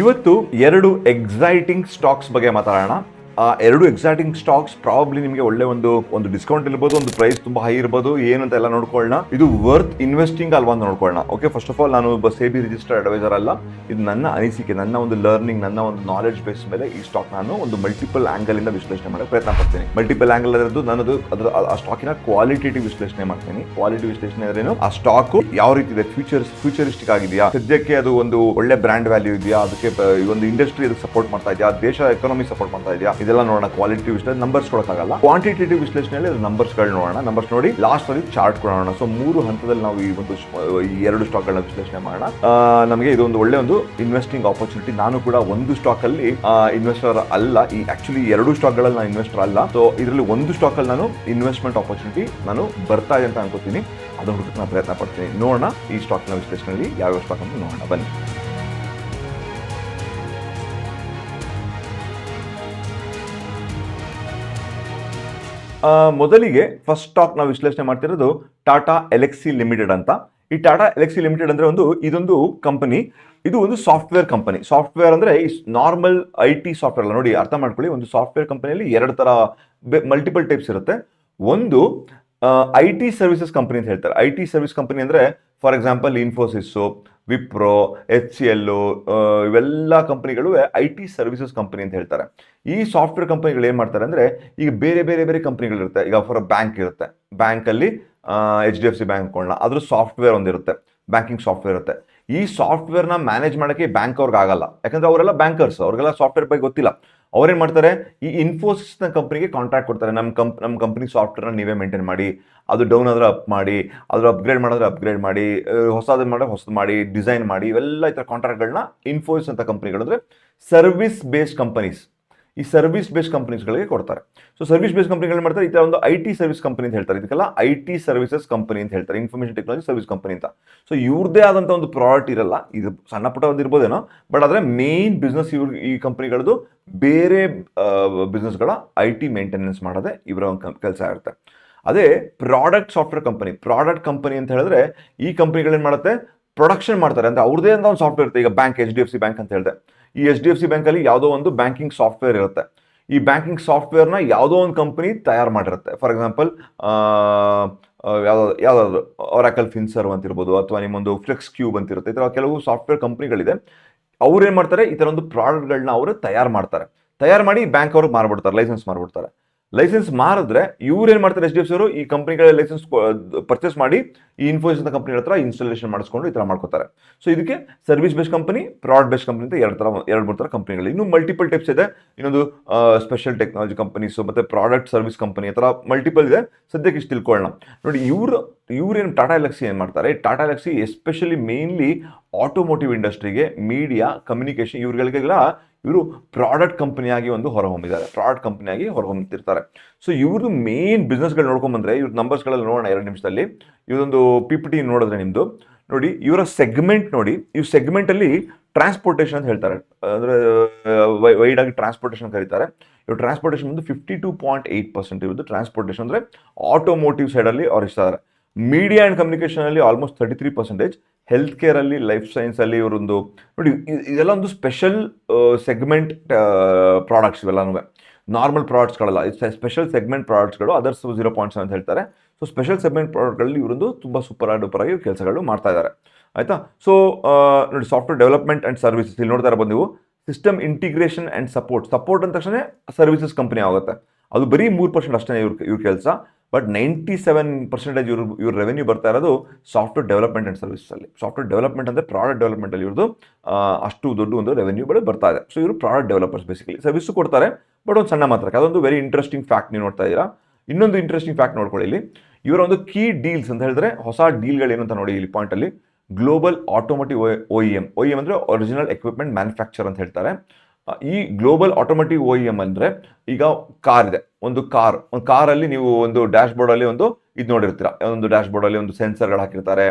ಇವತ್ತು ಎರಡು exciting stocks ಬಗ್ಗೆ ಮಾತಾಡೋಣ. ಆ ಎರಡು ಎಕ್ಸೈಟಿಂಗ್ ಸ್ಟಾಕ್ಸ್ ಪ್ರಾಬ್ಲಿ ನಿಮಗೆ ಒಳ್ಳೆ ಒಂದು ಒಂದು ಡಿಸ್ಕೌಂಟ್ ಇರ್ಬೋದು, ಒಂದು ಪ್ರೈಸ್ ತುಂಬಾ ಹೈ ಇರ್ಬೋದು ಏನಂತ ಎಲ್ಲ ನೋಡ್ಕೊಳ್ಳೋಣ. ಇದು ವರ್ತ್ ಇನ್ವೆಸ್ಟಿಂಗ್ ಅಲ್ವಾ ಅಂತ ನೋಡ್ಕೊಳ್ಳೋಣ. ಓಕೆ ಫಸ್ಟ್ ಆಫ್ ಆಲ್ ನಾನು ಒಬ್ಬ ಸೇಬಿ ರಿಜಿಸ್ಟರ್ಡ್ ಅಡ್ವೈಸರ್ ಅಲ್ಲ. ಇದು ನನ್ನ ಅನಿಸಿಕೆ, ನನ್ನ ಒಂದು ಲರ್ನಿಂಗ್ ನನ್ನ ಒಂದು ನಾಲೆಡ್ಜ್ ಬೇಸ್ ಮೇಲೆ ಈ ಸ್ಟಾಕ್ ನಾನು ಒಂದು ಮಲ್ಟಿಪಲ್ ಆಂಗಲ್ ಇಂದ ವಿಶ್ಲೇಷಣೆ ಮಾಡಕ್ಕೆ ಪ್ರಯತ್ನ ಪಡ್ತೀನಿ. ಮಲ್ಟಿಪಲ್ ಆಂಗಲ್ ಅದರದ್ದು ನನ್ನದು, ಅದರ ಆ ಸ್ಟಾಕಿನ ಕ್ವಾಲಿಟೇಟಿವ್ ವಿಶ್ಲೇಷಣೆ ಮಾಡ್ತೀನಿ. ಕ್ವಾಲಿಟಿ ವಿಶ್ಲೇಷಣೆ ಅಂದ್ರೇನು ಆ ಸ್ಟಾಕ್ ಯಾವ ರೀತಿ ಇದೆ? ಫ್ಯೂಚರ್ ಫ್ಯೂಚರಿಸ್ಟಿಕ್ ಆಗಿದೆಯಾ? ಸದ್ಯಕ್ಕೆ ಅದು ಒಂದು ಒಳ್ಳೆ ಬ್ರ್ಯಾಂಡ್ ವ್ಯಾಲ್ಯೂ ಇದೆಯಾ? ಅದಕ್ಕೆ ಒಂದು ಇಂಡಸ್ಟ್ರಿ ಅದಕ್ಕೆ ಸಪೋರ್ಟ್ ಮಾಡ್ತಾ ಇದೆಯಾ? ದೇಶ ಎಕಾನಮಿ ಸಪೋರ್ಟ್ ಮಾಡ್ತಾ ಇದೆಯಾ? ಇದೆಲ್ಲ ನೋಡೋಣ ಕ್ವಾಲಿಟಿ ವಿಶ್ಲೇಷಣೆ ನಂಬರ್ಸ್ ಕೊಡೋಕ್ಕಾಗಲ್ಲ. ಕ್ವಾಂಟಿಟೇಟಿವ್ ವಿಶ್ಲೇಷಣೆಯಲ್ಲಿ ನಂಬರ್ಸ್ಗಳು ನೋಡೋಣ. ನಂಬರ್ಸ್ ನೋಡಿ ಲಾಸ್ಟ್ ಅಲ್ಲಿ ಚಾರ್ಟ್ ಕೊಡೋಣ. ಸೊ ಮೂರು ಹಂತದಲ್ಲಿ ನಾವು ಈ ಒಂದು ಎರಡು ಸ್ಟಾಕ್ ಗಳನ್ನ ವಿಶ್ಲೇಷಣೆ ಮಾಡೋಣ. ನಮಗೆ ಇದು ಒಂದು ಒಳ್ಳೆ ಒಂದು ಇನ್ವೆಸ್ಟಿಂಗ್ ಆಪರ್ಚುನಿಟಿ ನಾನು ಕೂಡ ಒಂದು ಸ್ಟಾಕ್ ಅಲ್ಲಿ ಇನ್ವೆಸ್ಟರ್ ಅಲ್ಲ. ಈ ಆಕ್ಚುಲಿ ಎರಡು ಸ್ಟಾಕ್ಗಳಲ್ಲಿ ನಾನು ಇನ್ವೆಸ್ಟರ್ ಅಲ್ಲ. ಸೊ ಇದರಲ್ಲಿ ಒಂದು ಸ್ಟಾಕ್ ಅಲ್ಲಿ ನಾನು ಇನ್ವೆಸ್ಟ್ಮೆಂಟ್ ಆಪರ್ಚುನಿಟಿ ನಾನು ಬರ್ತಾ ಇದೆ ಅಂತ ಅನ್ಕೋತೀನಿ. ಅದನ್ನ ಹುಡುಕಕ್ಕೆ ನಾನು ಪ್ರಯತ್ನ ಪಡ್ತೀನಿ. ನೋಡೋಣ ಈ ಸ್ಟಾಕ್ನ ವಿಶ್ಲೇಷಣೆಯಲ್ಲಿ ಯಾವ್ಯಾವ ಸ್ಟಾಕ್ ಅಂತ ನೋಡೋಣ. ಬನ್ನಿ. ಮೊದಲಿಗೆ ಫಸ್ಟ್ ಸ್ಟಾಕ್ ನಾವು ವಿಶ್ಲೇಷಣೆ ಮಾಡ್ತಿರೋದು ಟಾಟಾ ಎಲೆಕ್ಸಿ ಲಿಮಿಟೆಡ್ ಅಂತ. ಈ ಟಾಟಾ ಎಲೆಕ್ಸಿ ಲಿಮಿಟೆಡ್ ಅಂದ್ರೆ ಒಂದು, ಇದೊಂದು ಕಂಪನಿ ಇದು ಒಂದು ಸಾಫ್ಟ್ವೇರ್ ಕಂಪನಿ ಸಾಫ್ಟ್ವೇರ್ ಅಂದ್ರೆ ನಾರ್ಮಲ್ ಐ ಟಿ ಸಾಫ್ಟ್ವೇರ್ ಅಲ್ಲ. ನೋಡಿ, ಅರ್ಥ ಮಾಡ್ಕೊಳ್ಳಿ, ಒಂದು ಸಾಫ್ಟ್ವೇರ್ ಕಂಪನಿಯಲ್ಲಿ ಎರಡು ತರ ಮಲ್ಟಿಪಲ್ ಟೈಪ್ಸ್ ಇರುತ್ತೆ. ಒಂದು ಐ ಟಿ ಸರ್ವಿಸಸ್ ಕಂಪನಿ ಅಂತ ಹೇಳ್ತಾರೆ. ಐ ಟಿ ಸರ್ವಿಸ್ ಕಂಪನಿ ಅಂದ್ರೆ for example Infosys Wipro, H C L ಇವೆಲ್ಲ ಕಂಪ್ನಿಗಳು ಐ ಟಿ ಸರ್ವಿಸಸ್ ಕಂಪನಿ ಅಂತ ಹೇಳ್ತಾರೆ. ಈ ಸಾಫ್ಟ್ವೇರ್ ಕಂಪನಿಗಳು ಏನು ಮಾಡ್ತಾರೆ ಅಂದರೆ ಈಗ ಬೇರೆ ಬೇರೆ ಬೇರೆ ಕಂಪ್ನಿಗಳಿರುತ್ತೆ ಈಗ ಫಾರ್ ಬ್ಯಾಂಕ್ ಇರುತ್ತೆ. ಬ್ಯಾಂಕಲ್ಲಿ H D F C bank ಅನ್ಕೊಳ್ಳೋಣ. ಅದ್ರ ಸಾಫ್ಟ್ವೇರ್ ಒಂದಿರುತ್ತೆ. ಬ್ಯಾಂಕಿಂಗ್ ಸಾಫ್ಟ್ವೇರ್ ಇರುತ್ತೆ. ಈ ಸಾಫ್ಟ್ವೇರ್ನ ಮ್ಯಾನೇಜ್ ಮಾಡೋಕ್ಕೆ ಬ್ಯಾಂಕ್ ಅವ್ರಿಗೆ ಆಗಲ್ಲ. ಯಾಕಂದ್ರೆ ಅವರೆಲ್ಲ ಬ್ಯಾಂಕರ್ಸ್, ಅವ್ರಿಗೆಲ್ಲ ಸಾಫ್ಟ್ವೇರ್ ಬಗ್ಗೆ ಗೊತ್ತಿಲ್ಲ. ಅವ್ರೇನು ಮಾಡ್ತಾರೆ? ಈ ಇನ್ಫೋಸಿಸ್ನ ಕಂಪ್ನಿಗೆ ಕಾಂಟ್ರಾಕ್ಟ್ ಕೊಡ್ತಾರೆ. ನಮ್ಮ ಕಂಪ್ ನಮ್ಮ ಕಂಪ್ನಿ ಸಾಫ್ಟ್ವೇರ್ನ ನೀವೇ ಮೇಂಟೈನ್ ಮಾಡಿ, ಅದು ಡೌನ್ ಆದರೆ ಅಪ್ ಮಾಡಿ, ಅದ್ರ ಅಪ್ಗ್ರೇಡ್ ಮಾಡಿದ್ರೆ ಅಪ್ಗ್ರೇಡ್ ಮಾಡಿ ಹೊಸದು ಮಾಡಿದ್ರೆ ಹೊಸದು ಮಾಡಿ ಡಿಸೈನ್ ಮಾಡಿ, ಇವೆಲ್ಲ ಈ ಥರ ಕಾಂಟ್ರಾಕ್ಟ್ಗಳನ್ನ ಇನ್ಫೋಸಿಸ್ ಅಂತ ಕಂಪ್ನಿಗಳು ಅಂದರೆ ಸರ್ವಿಸ್ ಬೇಸ್ಡ್ ಕಂಪನೀಸ್ ಈ ಸರ್ವಿಸ್ ಬೇಸ್ಡ್ ಕಂಪನೀಸ್ಗಳಿಗೆ ಕೊಡ್ತಾರೆ. ಸೊ ಸರ್ವಿಸ್ ಬೇಸ್ಡ್ ಕಂಪನಿಗಳು ಮಾಡ್ತಾರೆ? ಈ ಥರ ಒಂದು ಐ ಟಿ ಸರ್ವಿಸ್ ಕಂಪನಿ ಅಂತ ಹೇಳ್ತಾರೆ. ಇದಕ್ಕೆಲ್ಲ ಐ ಟಿ ಸರ್ವಿಸಸ್ ಕಂಪನಿ ಅಂತ ಹೇಳ್ತಾರೆ. ಇನ್ಫಾರ್ಮೇಷನ್ ಟೆಕ್ನಾಲಜಿ ಸರ್ವಿಸ್ ಕಂಪನಿ ಅಂತ. ಸೊ ಇವ್ರದೇ ಆದಂಥ ಒಂದು ಪ್ರಾಡಕ್ಟ್ ಇರಲ್ಲ. ಇದು ಸಣ್ಣ ಪುಟ್ಟ ಒಂದು ಇರ್ಬೋದೇನೋ. ಬಟ್ ಆದರೆ ಮೇನ್ ಬಿಸ್ನೆಸ್ ಇವ್ರ ಈ ಕಂಪ್ನಿಗಳದ್ದು ಬೇರೆ ಬಿಸ್ನೆಸ್ಗಳ ಐ ಟಿ ಮೇಂಟೆನೆನ್ಸ್ ಮಾಡೋದೇ ಇವರ ಒಂದು ಕೆಲಸ ಇರುತ್ತೆ. ಅದೇ product software company product company ಅಂತ ಹೇಳಿದ್ರೆ ಈ ಕಂಪ್ನಿಗಳೇನು ಮಾಡುತ್ತೆ? ಪ್ರೊಡಕ್ಷನ್ ಮಾಡ್ತಾರೆ. ಅಂದ್ರೆ ಅವ್ರದೇ ಅಂತ ಒಂದು ಸಾಫ್ಟ್ವೇರ್ ಇರುತ್ತೆ. ಈಗ bank H D F C bank ಅಂತ ಹೇಳಿದೆ. ಈ ಎಚ್ ಡಿ ಎಫ್ ಸಿ ಬ್ಯಾಂಕಲ್ಲಿ ಯಾವುದೋ ಒಂದು ಬ್ಯಾಂಕಿಂಗ್ ಸಾಫ್ಟ್ವೇರ್ ಇರುತ್ತೆ. ಈ ಬ್ಯಾಂಕಿಂಗ್ ಸಾಫ್ಟ್ವೇರ್ನ ಯಾವುದೋ ಒಂದು ಕಂಪನಿ ತಯಾರು ಮಾಡಿರುತ್ತೆ. ಫಾರ್ ಎಕ್ಸಾಂಪಲ್ ಯಾವುದೋ, ಯಾವುದಾದ್ರು ಒರಾಕಲ್ ಫಿನ್ಸರ್ ಅಂತಿರ್ಬೋದು ಅಥವಾ ನಿಮ್ಮೊಂದು ಫ್ಲೆಕ್ಸ್ ಕ್ಯೂಬ್ ಅಂತಿರುತ್ತೆ. ಈ ಥರ ಕೆಲವು ಸಾಫ್ಟ್ವೇರ್ ಕಂಪ್ನಿಗಳಿದೆ. ಅವ್ರು ಏನು ಮಾಡ್ತಾರೆ? ಈ ಥರ ಒಂದು ಪ್ರಾಡಕ್ಟ್ಗಳನ್ನ ಅವರು ತಯಾರು ಮಾಡ್ತಾರೆ. ತಯಾರು ಮಾಡಿ ಬ್ಯಾಂಕ್ ಅವ್ರಿಗೆ ಮಾರ್ಬಿಡ್ತಾರೆ, ಲೈಸೆನ್ಸ್ ಮಾರ್ಬಿಡ್ತಾರೆ. ಲೈಸೆನ್ಸ್ ಮಾರಿದ್ರೆ ಇವ್ರು ಏನು ಮಾಡ್ತಾರೆ ಎಚ್ ಡಿ ಎಫ್ ಸಿ ಅವರು ಈ ಕಂಪ್ನಿಗಳ ಲೈಸೆನ್ಸ್ ಪರ್ಚೇಸ್ ಮಾಡಿ ಈ ಇನ್ಫೋಸಿಸ್ ಕಂಪ್ನಿಗಳ ಹತ್ರ ಇನ್ಸ್ಟಾಲೇಷನ್ ಮಾಡಿಸ್ಕೊಂಡು ಈ ಥರ ಮಾಡ್ಕೋತಾರೆ. ಸೊ ಇದಕ್ಕೆ service based company product based company ಅಂತ ಎರಡು ಥರ ಎರಡು, ಮೂರು ಥರ ಕಂಪನಿಗಳು ಇನ್ನು ಮಲ್ಟಿಪಲ್ ಟೈಪ್ಸ್ ಇದೆ. ಇನ್ನೊಂದು ಸ್ಪೆಷಲ್ ಟೆಕ್ನಾಲಜಿ ಕಂಪನೀಸು ಮತ್ತು ಪ್ರಾಡಕ್ಟ್ ಸರ್ವಿಸ್ ಕಂಪನಿ ಆ ಥರ ಮಲ್ಟಿಪಲ್ ಇದೆ. ಸದ್ಯಕ್ಕೆ ಇಷ್ಟು ತಿಳ್ಕೊಳ್ಳೋಣ ನೋಡಿ, ಇವರು ಇವ್ರೇನು ಟಾಟಾ ಎಲೆಕ್ಸಿ ಏನು ಮಾಡ್ತಾರೆ? Tata Elxsi especially mainly automotive ಇಂಡಸ್ಟ್ರಿಗೆ ಮೀಡಿಯಾ ಕಮ್ಯುನಿಕೇಷನ್ ಇವ್ರುಗಳಿಗೆಲ್ಲ ಇವರು ಪ್ರಾಡಕ್ಟ್ ಕಂಪನಿಯಾಗಿ ಒಂದು ಹೊರಹೊಮ್ಮಿದ್ದಾರೆ. ಪ್ರಾಡಕ್ಟ್ ಕಂಪನಿಯಾಗಿ ಹೊರಹೊಮ್ಮತಿರ್ತಾರೆ ಸೊ ಇವ್ರದ್ದು ಮೇನ್ ಬಿಸ್ನೆಸ್ಗಳು ನೋಡ್ಕೊಂಡ್ಬಂದ್ರೆ ಇವ್ರ ನಂಬರ್ಸ್ಗಳಲ್ಲಿ ನೋಡೋಣ ಎರಡು ನಿಮಿಷದಲ್ಲಿ. ಇವರೊಂದು ಪಿ ಪಿ ಟಿ ನೋಡಿದ್ರೆ ನಿಮ್ಮದು ನೋಡಿ, ಇವರ ಸೆಗ್ಮೆಂಟ್ ನೋಡಿ ಈ ಸೆಗ್ಮೆಂಟಲ್ಲಿ ಟ್ರಾನ್ಸ್ಪೋರ್ಟೇಷನ್ ಅಂತ ಹೇಳ್ತಾರೆ. ಅಂದರೆ ವೈಡ್ ಆಗಿ ಟ್ರಾನ್ಸ್ಪೋರ್ಟೇಷನ್ ಕರೀತಾರೆ. ಇವ್ರು ಟ್ರಾನ್ಸ್ಪೋರ್ಟೇಷನ್ ಬಂದು fifty two point eight percent ಇರೋದು ಟ್ರಾನ್ಸ್ಪೋರ್ಟೇಷನ್ ಅಂದರೆ ಆಟೋಮೋಟಿವ್ ಸೈಡಲ್ಲಿ ಅವ್ರು ಇಷ್ಟ media and ಕಮ್ಯುನಿಕೇಷನಲ್ಲಿ almost thirty three percentage health ಕೇರಲ್ಲಿ life ಸೈನ್ಸಲ್ಲಿ ಇವರೊಂದು, ನೋಡಿ ಇದೆಲ್ಲ ಒಂದು ಸ್ಪೆಷಲ್ ಸೆಗ್ಮೆಂಟ್ ಪ್ರಾಡಕ್ಟ್ಸ್ ಇವೆಲ್ಲನೂ ನಾರ್ಮಲ್ ಪ್ರಾಡಕ್ಟ್ಸ್ಗಳಲ್ಲ ಸ್ಪೆಷಲ್ ಸೆಗ್ಮೆಂಟ್ ಪ್ರಾಡಕ್ಟ್ಸ್ಗಳು ಅದರ್ಸ್ ಜೀರೋ ಪಾಯಿಂಟ್ಸ್ ಅಂತ ಹೇಳ್ತಾರೆ. ಸೊ ಸ್ಪೆಷಲ್ ಸೆಗ್ಮೆಂಟ್ ಪ್ರಾಡಕ್ಟ್ಗಳಲ್ಲಿ ಇವರೊಂದು ತುಂಬ ಸೂಪರ್ ಡೂಪರ್ ಆಗಿ ಕೆಲಸಗಳು ಮಾಡ್ತಾ ಇದ್ದಾರೆ. ಆಯಿತಾ? ಸೊ ನೋಡಿ ಸಾಫ್ಟ್ವೇರ್ ಡೆವಲಪ್ಮೆಂಟ್ ಆ್ಯಂಡ್ ಸರ್ವಿಸಸ್ ಇಲ್ಲಿ ನೋಡ್ತಾ ಇರ್ಬೋದು ನೀವು system integration and support support ಅಂದ ತಕ್ಷಣ ಸರ್ವಿಸಸ್ ಕಂಪನಿ ಆಗುತ್ತೆ. ಅದು ಬರೀ ಮೂರು ಪರ್ಸೆಂಟ್ ಅಷ್ಟೇ ಇವ್ರ ಇವ್ರ ಕೆಲಸ. ಬಟ್ ನೈಂಟಿ ಸೆವೆನ್ ಪರ್ಸೆಂಟೇಜ್ ಇವ್ರ ಇವ್ರ ರೆವೆನ್ಯೂ ಬರ್ತಾ ಇರೋದು ಸಾಫ್ಟ್ವೇರ್ ಡೆವಲಪ್ಮೆಂಟ್ ಆ್ಯಂಡ್ ಸರ್ವಿಸಲ್ಲಿ ಸಾಫ್ಟ್ವೇರ್ ಡೆವಲಪ್ಮೆಂಟ್ ಅಂದರೆ ಪ್ರಾಡಕ್ಟ್ ಡೆವಲಪ್ಮೆಂಟಲ್ಲಿ ಇವ್ರದ್ದು ಅಷ್ಟು ದೊಡ್ಡ ಒಂದು ರೆವೆನ್ಯೂ ಬಳಿ ಬರ್ತಾ ಇದೆ. ಸೊ ಇವರು ಪ್ರಾಡಕ್ಟ್ ಡೆವಲಪರ್ಸ್ ಬೇಸಿಕಲಿ ಸರ್ವಿಸ್ ಕೊಡ್ತಾರೆ ಬಟ್ ಒಂದು ಸಣ್ಣ ಮಾತ್ರಕ್ಕೆ ಅದೊಂದು ವೆರಿ ಇಂಟ್ರೆಸ್ಟಿಂಗ್ ಫ್ಯಾಕ್ಟ್ ನೀವು ನೋಡ್ತಾ ಇದ್ದೀರಾ. ಇನ್ನೊಂದು ಇಂಟ್ರೆಸ್ಟಿಂಗ್ ಫ್ಯಾಕ್ಟ್ ನೋಡ್ಕೊಳ್ಳಿ ಇಲ್ಲಿ. ಇವರ ಒಂದು ಕೀ ಡೀಲ್ಸ್ ಅಂತ ಹೇಳಿದ್ರೆ ಹೊಸ ಡೀಲ್ಗಳು ಏನು ಅಂತ ನೋಡಿ ಇಲ್ಲಿ ಪಾಯಿಂಟಲ್ಲಿ global automotive O E M O M ಅಂದರೆ ಒರಿಜಿನಲ್ ಎಕ್ವಿಪ್ಮೆಂಟ್ ಮ್ಯಾನುಫ್ಯಾಕ್ಚರ್ ಅಂತ ಹೇಳ್ತಾರೆ. ಈ ಗ್ಲೋಬಲ್ ಆಟೋಮೆಟಿಕ್ ಓ ಎಂ ಅಂದರೆ ಈಗ ಕಾರ್ ಇದೆ. ಒಂದು ಕಾರ್ ಒಂದು ಕಾರಲ್ಲಿ ನೀವು ಒಂದು ಡ್ಯಾಶ್ ಬೋರ್ಡಲ್ಲಿ ಒಂದು ಇದು ನೋಡಿರ್ತೀರ. ಒಂದು ಡ್ಯಾಶ್ ಬೋರ್ಡಲ್ಲಿ ಒಂದು ಸೆನ್ಸರ್ಗಳು ಹಾಕಿರ್ತಾರೆ.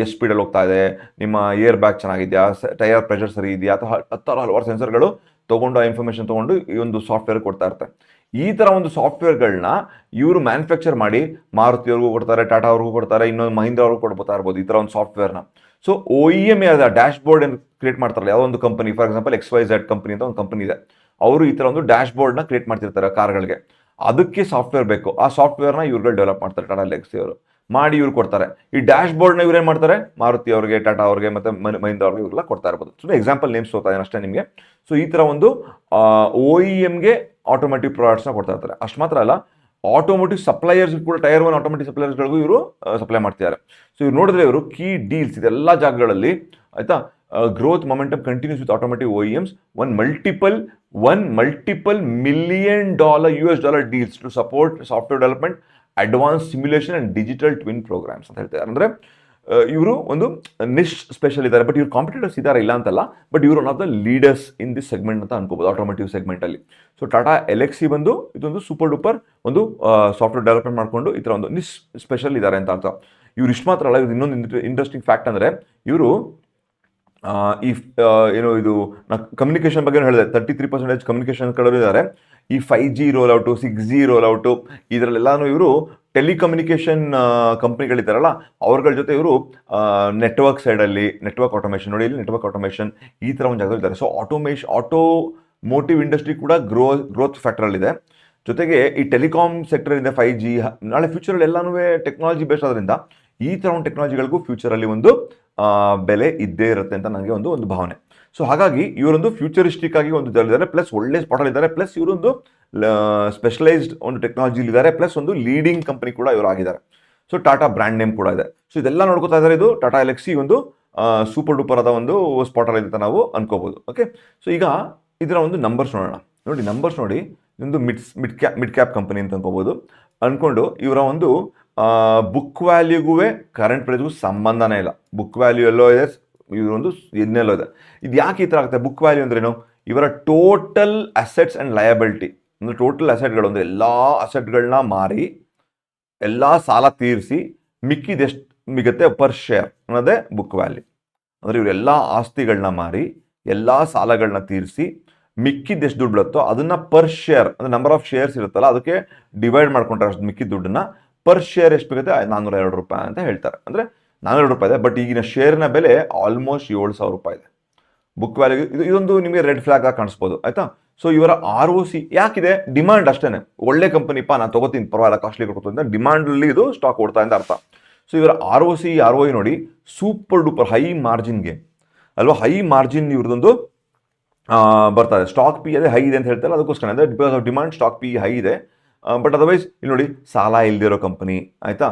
ಎಷ್ಟು ಸ್ಪೀಡಲ್ಲಿ ಹೋಗ್ತಾ ಇದೆ, ನಿಮ್ಮ ಏರ್ ಬ್ಯಾಗ್ ಚೆನ್ನಾಗಿದೆಯಾ ಟೈರ್ ಪ್ರೆಷರ್ ಸರಿ ಇದೆಯಾ, ಅಥವಾ ಹತ್ತಾರು ಹಲವಾರು ಸೆನ್ಸರ್ಗಳು ತೊಗೊಂಡು ಆ ಇನ್ಫಾರ್ಮೇಷನ್ ತೊಗೊಂಡು ಈ ಒಂದು ಸಾಫ್ಟ್ವೇರ್ ಕೊಡ್ತಾ ಇರ್ತಾರೆ ಈ ಥರ ಒಂದು ಸಾಫ್ಟ್ವೇರ್ಗಳನ್ನ ಇವರು ಮ್ಯಾನುಫ್ಯಾಕ್ಚರ್ ಮಾಡಿ ಮಾರುತಿಯವ್ರಿಗೂ ಕೊಡ್ತಾರೆ ಟಾಟಾ ಅವ್ರಿಗೂ ಕೊಡ್ತಾರೆ, ಇನ್ನೊಂದು ಮಹಿಂದ್ರ ಅವ್ರಿಗೂ ಕೊಡ್ಬೋತಾ ಇರ್ಬೋದು ಈ ಥರ ಒಂದು ಸಾಫ್ಟ್ವೇರ್ನ so O E M dashboard ಏನು ಕ್ರಿಯೇಟ್ ಮಾಡ್ತಾರಲ್ಲ, ಯಾವುದೋ ಒಂದು company for example X Y Z company ಅಂತ ಒಂದು ಕಂಪನಿ ಇದೆ. ಅವರು ಈ ಥರ ಒಂದು ಡ್ಯಾಶ್ ಬೋರ್ಡ್ನ ಕ್ರಿಯೇಟ್ ಮಾಡ್ತಿರ್ತಾರೆ ಕಾರ್ಗಳಿಗೆ. ಅದಕ್ಕೆ ಸಾಫ್ಟ್ವೇರ್ ಬೇಕು. ಆ ಸಾಫ್ಟ್ವೇರ್ನ ಇವ್ರುಗಳು ಡೆವಲಪ್ ಮಾಡ್ತಾರೆ ಟಾಟಾ ಲೆಕ್ಸಿ ಅವರು. ಮಾಡಿ ಇವ್ರು ಕೊಡ್ತಾರೆ. ಈ ಡ್ಯಾಶ್ ಬೋರ್ಡ್ನ ಇವ್ರು ಏನು ಮಾಡ್ತಾರೆ? ಮಾರುತಿ ಅವ್ರಿಗೆ ಟಾಟಾ ಅವ್ರಿಗೆ ಮತ್ತೆ ಮಹೀಂದ್ರ ಅವ್ರಿಗೆ ಇವ್ರೆಲ್ಲ ಕೊಡ್ತಾ ಇರ್ಬೋದು. ಸೊ ಎಕ್ಸಾಂಪಲ್ ನೇಮ್ಸ್ ಹೋಗ್ತಾ ಅಷ್ಟೇ ನಿಮಗೆ. ಸೊ ಈ ಥರ ಒಂದು ಓ ಇ ಎಮ್ಗೆ ಪ್ರಾಡಕ್ಟ್ಸ್ ಪ್ರಾಡಕ್ಟ್ಸ್ನ ಕೊಡ್ತಾ ಇರ್ತಾರೆ. ಅಷ್ಟು ಮಾತ್ರ ಅಲ್ಲ ಆಟೋಮೋಟಿವ್ ಸಪ್ಲೈಯರ್ಸ್ ಕೂಡ ಟೈರ್ ಒನ್ ಆಟೋಮೋಟಿವ್ ಸಪ್ಲೈಯರ್ಸ್ಗಳಿಗೂ ಇವರು ಸಪ್ಲೈ ಮಾಡ್ತಿದ್ದಾರೆ. ಸೊ ಇವ್ರು ನೋಡಿದ್ರೆ ಇವರು ಕೀ ಡೀಲ್ಸ್ ಇದೆಲ್ಲ ಜಾಗಗಳಲ್ಲಿ, ಆಯ್ತಾ? Growth momentum continues with automotive O EMs one multiple one multiple million dollar U S dollar deals to support software development advance simulation and digital twin programs ಅಂತ ಹೇಳ್ತಾರೆ ಅಂದರೆ ಇವರು ಒಂದು ನಿಶ್ ಸ್ಪೆಷಲ್ ಇದ್ದಾರೆ but ಇವ್ರು ಕಾಂಪಿಟೇಟರ್ಸ್ ಇದ್ದಾರೆ ಇಲ್ಲ ಅಂತಲ್ಲ ಬಟ್ ಇವರು one of the leaders in this segment ಅಂತ ಅನ್ಕೋಬಹುದು ಆಟೋಮೇಟಿವ್ ಸೆಗ್ಮೆಂಟಲ್ಲಿ ಸೊ ಟಾಟಾ ಎಲೆಕ್ಸಿ ಬಂದು ಇದೊಂದು ಸೂಪರ್ ಡೂಪರ್ ಒಂದು ಸಾಫ್ಟ್ವೇರ್ ಡೆವಲಪ್ಮೆಂಟ್ ಮಾಡಿಕೊಂಡು ಈ ಥರ ಒಂದು ನಿಶ್ ಸ್ಪೆಷಲ್ ಇದ್ದಾರೆ ಅಂತ ಅರ್ಥ. ಇವ್ರು ಇಷ್ಟು ಮಾತ್ರ ಅಲ್ಲ ಇದು ಇನ್ನೊಂದು ಇಂಟ್ರೆಸ್ಟಿಂಗ್ ಫ್ಯಾಕ್ಟ್ ಅಂದರೆ ಇವರು ಈ ಏನು ಇದು, ನಾ ಕಮ್ಯುನಿಕೇಷನ್ ಬಗ್ಗೆ ಹೇಳಿದೆ ತರ್ಟಿ ತ್ರೀ ಪರ್ಸೆಂಟೇಜ್ ಕಮ್ಯುನಿಕೇಷನ್ ಕಡೆಯವರು ಇದ್ದಾರೆ. ಈ five G roll out six G roll out ಇದರಲ್ಲೆಲ್ಲಾನು ಇವರು ಟೆಲಿಕಮ್ಯುನಿಕೇಷನ್ ಕಂಪ್ನಿಗಳಿದ್ದಾರಲ್ಲ ಅವ್ರಗಳ ಜೊತೆ ಇವರು ನೆಟ್ವರ್ಕ್ ಸೈಡಲ್ಲಿ ನೆಟ್ವರ್ಕ್ ಆಟೋಮೇಷನ್ ನೋಡಿ, ಇಲ್ಲಿ ನೆಟ್ವರ್ಕ್ ಆಟೋಮೇಷನ್ ಈ ಥರ ಒಂದು ಜಾಗದಲ್ಲಿ ಇದ್ದಾರೆ. ಸೊ ಆಟೋಮೇಶ್ ಆಟೋ ಮೋಟಿವ್ ಇಂಡಸ್ಟ್ರಿ ಕೂಡ ಗ್ರೋ ಗ್ರೋತ್ ಫ್ಯಾಕ್ಟ್ರಲ್ಲಿದೆ ಜೊತೆಗೆ ಈ ಟೆಲಿಕಾಮ್ ಸೆಕ್ಟರ್ ಇದೆ ಫೈವ್ ಜಿ ನಾಳೆ ಫ್ಯೂಚರಲ್ಲಿ ಎಲ್ಲಾನು ಟೆಕ್ನಾಲಜಿ ಬೇಸ್ ಆದ್ರಿಂದ ಈ ಥರ ಒಂದು ಟೆಕ್ನಾಲಜಿಗಳಿಗೂ ಫ್ಯೂಚರಲ್ಲಿ ಒಂದು ಬೆಲೆ ಇದ್ದೇ ಇರುತ್ತೆ ಅಂತ ನನಗೆ ಒಂದು ಒಂದು ಭಾವನೆ. ಸೊ ಹಾಗಾಗಿ ಇವರೊಂದು ಫ್ಯೂಚರಿಸ್ಟಿಕ್ ಆಗಿ ಒಂದು ಇದ್ದಾರೆ ಪ್ಲಸ್ ಒಳ್ಳೆ ಸ್ಪಾಟಲ್ ಇದ್ದಾರೆ ಪ್ಲಸ್ ಇವರೊಂದು ಸ್ಪೆಷಲೈಸ್ಡ್ ಒಂದು ಟೆಕ್ನಾಲಜಿಲಿ ಇದ್ದಾರೆ ಪ್ಲಸ್ ಒಂದು ಲೀಡಿಂಗ್ ಕಂಪನಿ ಕೂಡ ಇವರು ಆಗಿದ್ದಾರೆ. ಸೊ ಟಾಟಾ ಬ್ರ್ಯಾಂಡ್ ನೇಮ್ ಕೂಡ ಇದೆ. ಸೊ ಇದೆಲ್ಲ ನೋಡ್ಕೋತಾ ಇದ್ದಾರೆ ಇದು ಟಾಟಾ ಎಲೆಕ್ಸಿ ಒಂದು ಸೂಪರ್ ಡೂಪರ್ ಆದ ಒಂದು ಸ್ಪಾಟಲ್ಲಿ ಅಂತ ನಾವು ಅನ್ಕೋಬಹುದು ಓಕೆ ಸೊ ಈಗ ಇದರ ಒಂದು ನಂಬರ್ಸ್ ನೋಡೋಣ. ನೋಡಿ ನಂಬರ್ಸ್ ನೋಡಿ, ಇದೊಂದು mids mid cap mid cap company ಅಂತ ಅನ್ಕೋಬಹುದು ಅನ್ಕೊಂಡು ಇವರ ಒಂದು ಬುಕ್ ವ್ಯಾಲ್ಯೂಗೂ ಕರೆಂಟ್ ಪ್ರೈಸ್ಗೂ ಸಂಬಂಧನೇ ಇಲ್ಲ. ಬುಕ್ ವ್ಯಾಲ್ಯೂ ಎಲ್ಲೋ ಇದೆ ಇವರೊಂದು ಇನ್ನೆಲ್ಲೋ ಇದೆ. ಇದು ಯಾಕೆ ಈ ಥರ ಆಗುತ್ತೆ? ಬುಕ್ ವ್ಯಾಲ್ಯೂ ಅಂದ್ರೇನು? ಇವರ ಟೋಟಲ್ ಅಸೆಟ್ಸ್ ಆ್ಯಂಡ್ ಲಯಬಿಲಿಟಿ ಅಂದರೆ ಟೋಟಲ್ ಅಸೆಟ್ಗಳು ಅಂದರೆ ಎಲ್ಲ ಅಸೆಟ್ಗಳನ್ನ ಮಾರಿ, ಎಲ್ಲ ಸಾಲ ತೀರಿಸಿ ಮಿಕ್ಕಿದೆಷ್ಟು ಮಿಗುತ್ತೆ? ಪರ್ ಶೇರ್ ಅನ್ನೋದೇ ಬುಕ್ ವ್ಯಾಲ್ಯೂ ಅಂದರೆ ಇವರೆಲ್ಲ ಆಸ್ತಿಗಳನ್ನ ಮಾರಿ, ಎಲ್ಲ ಸಾಲಗಳನ್ನ ತೀರಿಸಿ ಮಿಕ್ಕಿದ್ದೆಷ್ಟು ದುಡ್ಡು ಬರುತ್ತೋ ಅದನ್ನು ಪರ್ ಶೇರ್ ಅಂದರೆ ನಂಬರ್ ಆಫ್ ಶೇರ್ಸ್ ಇರುತ್ತಲ್ಲ, ಅದಕ್ಕೆ ಡಿವೈಡ್ ಮಾಡ್ಕೊಂಡ್ರೆ ಅಷ್ಟು ಮಿಕ್ಕಿದ ದುಡ್ಡನ್ನ ಪರ್ ಶೇರ್ ಎಷ್ಟು ಬೇಕೈತೆ ನಾನ್ನೂರ ಎರಡು ರೂಪಾಯಿ ಅಂತ ಹೇಳ್ತಾರೆ. ಅಂದರೆ ನಾನ್ನೂರು ರೂಪಾಯಿ ಇದೆ ಬಟ್ ಈಗಿನ ಶೇರ್ನ ಬೆಲೆ ಆಲ್ಮೋಸ್ಟ್ ಏಳು ಸಾವಿರ ರೂಪಾಯಿ ಇದೆ. ಬುಕ್ ವ್ಯಾಲ್ಯೂ ಇದು ಇದೊಂದು ನಿಮಗೆ ರೆಡ್ ಫ್ಲಾಗ್ ಆಗಿ ಕಾಣಿಸ್ಬೋದು ಆಯಿತಾ? ಸೊ ಇವರ ಆರ್ ಒ ಸಿ ಯಾಕಿದೆ? ಡಿಮ್ಯಾಂಡ್ ಅಷ್ಟೇ ಒಳ್ಳೆ ಕಂಪನಿಪ್ಪ ನಾನು ತಗೋತೀನಿ ಪರವಾಗಿಲ್ಲ ಕಾಸ್ಟ್ಲಿ ಕೊಡ್ತೀನಿ ಡಿಮ್ಯಾಂಡಲ್ಲಿ ಇದು ಸ್ಟಾಕ್ ಕೊಡ್ತಾ ಅಂತ ಅರ್ಥ. ಸೊ ಇವರ R O C R O ನೋಡಿ ಸೂಪರ್ ಡೂಪರ್ ಹೈ ಮಾರ್ಜಿನ್ಗೆ ಅಲ್ವಾ? ಹೈ ಮಾರ್ಜಿನ್ ಇವ್ರದೊಂದು ಆ, ಬರ್ತದೆ ಸ್ಟಾಕ್ ಪಿ ಅದೇ ಹೈ ಇದೆ ಅಂತ ಹೇಳ್ತಾರೆ ಅದಕ್ಕೋಸ್ಕರ ಅಂದರೆ because of demand stock P high ಇದೆ. ಬಟ್ ಅದರ್ವೈಸ್ ಇಲ್ಲಿ ನೋಡಿ ಸಾಲ ಇಲ್ದಿರೋ ಕಂಪನಿ ಆಯಿತಾ?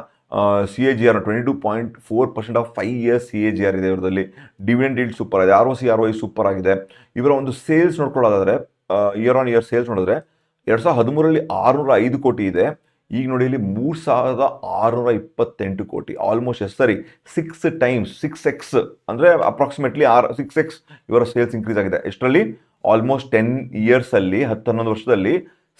C A G R twenty two point four percent of five years C A G R ಇದೆ ಇವರಲ್ಲಿ ಡಿವಿಡೆಂಡ್ ಇಲ್ಡ್ ಸೂಪರ್ ಆಗಿದೆ. R O C R O super ಆಗಿದೆ. ಇವರ ಒಂದು ಸೇಲ್ಸ್ ನೋಡ್ಕೊಳ್ಳೋದಾದರೆ ಇಯರ್ ಆನ್ ಇಯರ್ ಸೇಲ್ಸ್ ನೋಡಿದ್ರೆ, ಎರಡು ಸಾವಿರದ ಹದಿಮೂರಲ್ಲಿ ಆರುನೂರ ಐದು ಕೋಟಿ ಇದೆ. ಈಗ ನೋಡಿ ಇಲ್ಲಿ ಮೂರು ಸಾವಿರದ ಆರುನೂರ ಇಪ್ಪತ್ತೆಂಟು ಕೋಟಿ. ಆಲ್ಮೋಸ್ಟ್ ಎಷ್ಟು ಸರಿ ಸಿಕ್ಸ್ ಟೈಮ್ಸ್ ಸಿಕ್ಸ್ ಎಕ್ಸ್ ಅಂದರೆ ಅಪ್ರಾಕ್ಸಿಮೇಟ್ಲಿ ಆರ್ ಸಿಕ್ಸ್ ಎಕ್ಸ್ ಇವರ ಸೇಲ್ಸ್ ಇನ್ಕ್ರೀಸ್ ಆಗಿದೆ. ಎಷ್ಟರಲ್ಲಿ? ಆಲ್ಮೋಸ್ಟ್ ಟೆನ್ ಇಯರ್ಸಲ್ಲಿ ಹತ್ತು ಹನ್ನೊಂದು ವರ್ಷದಲ್ಲಿ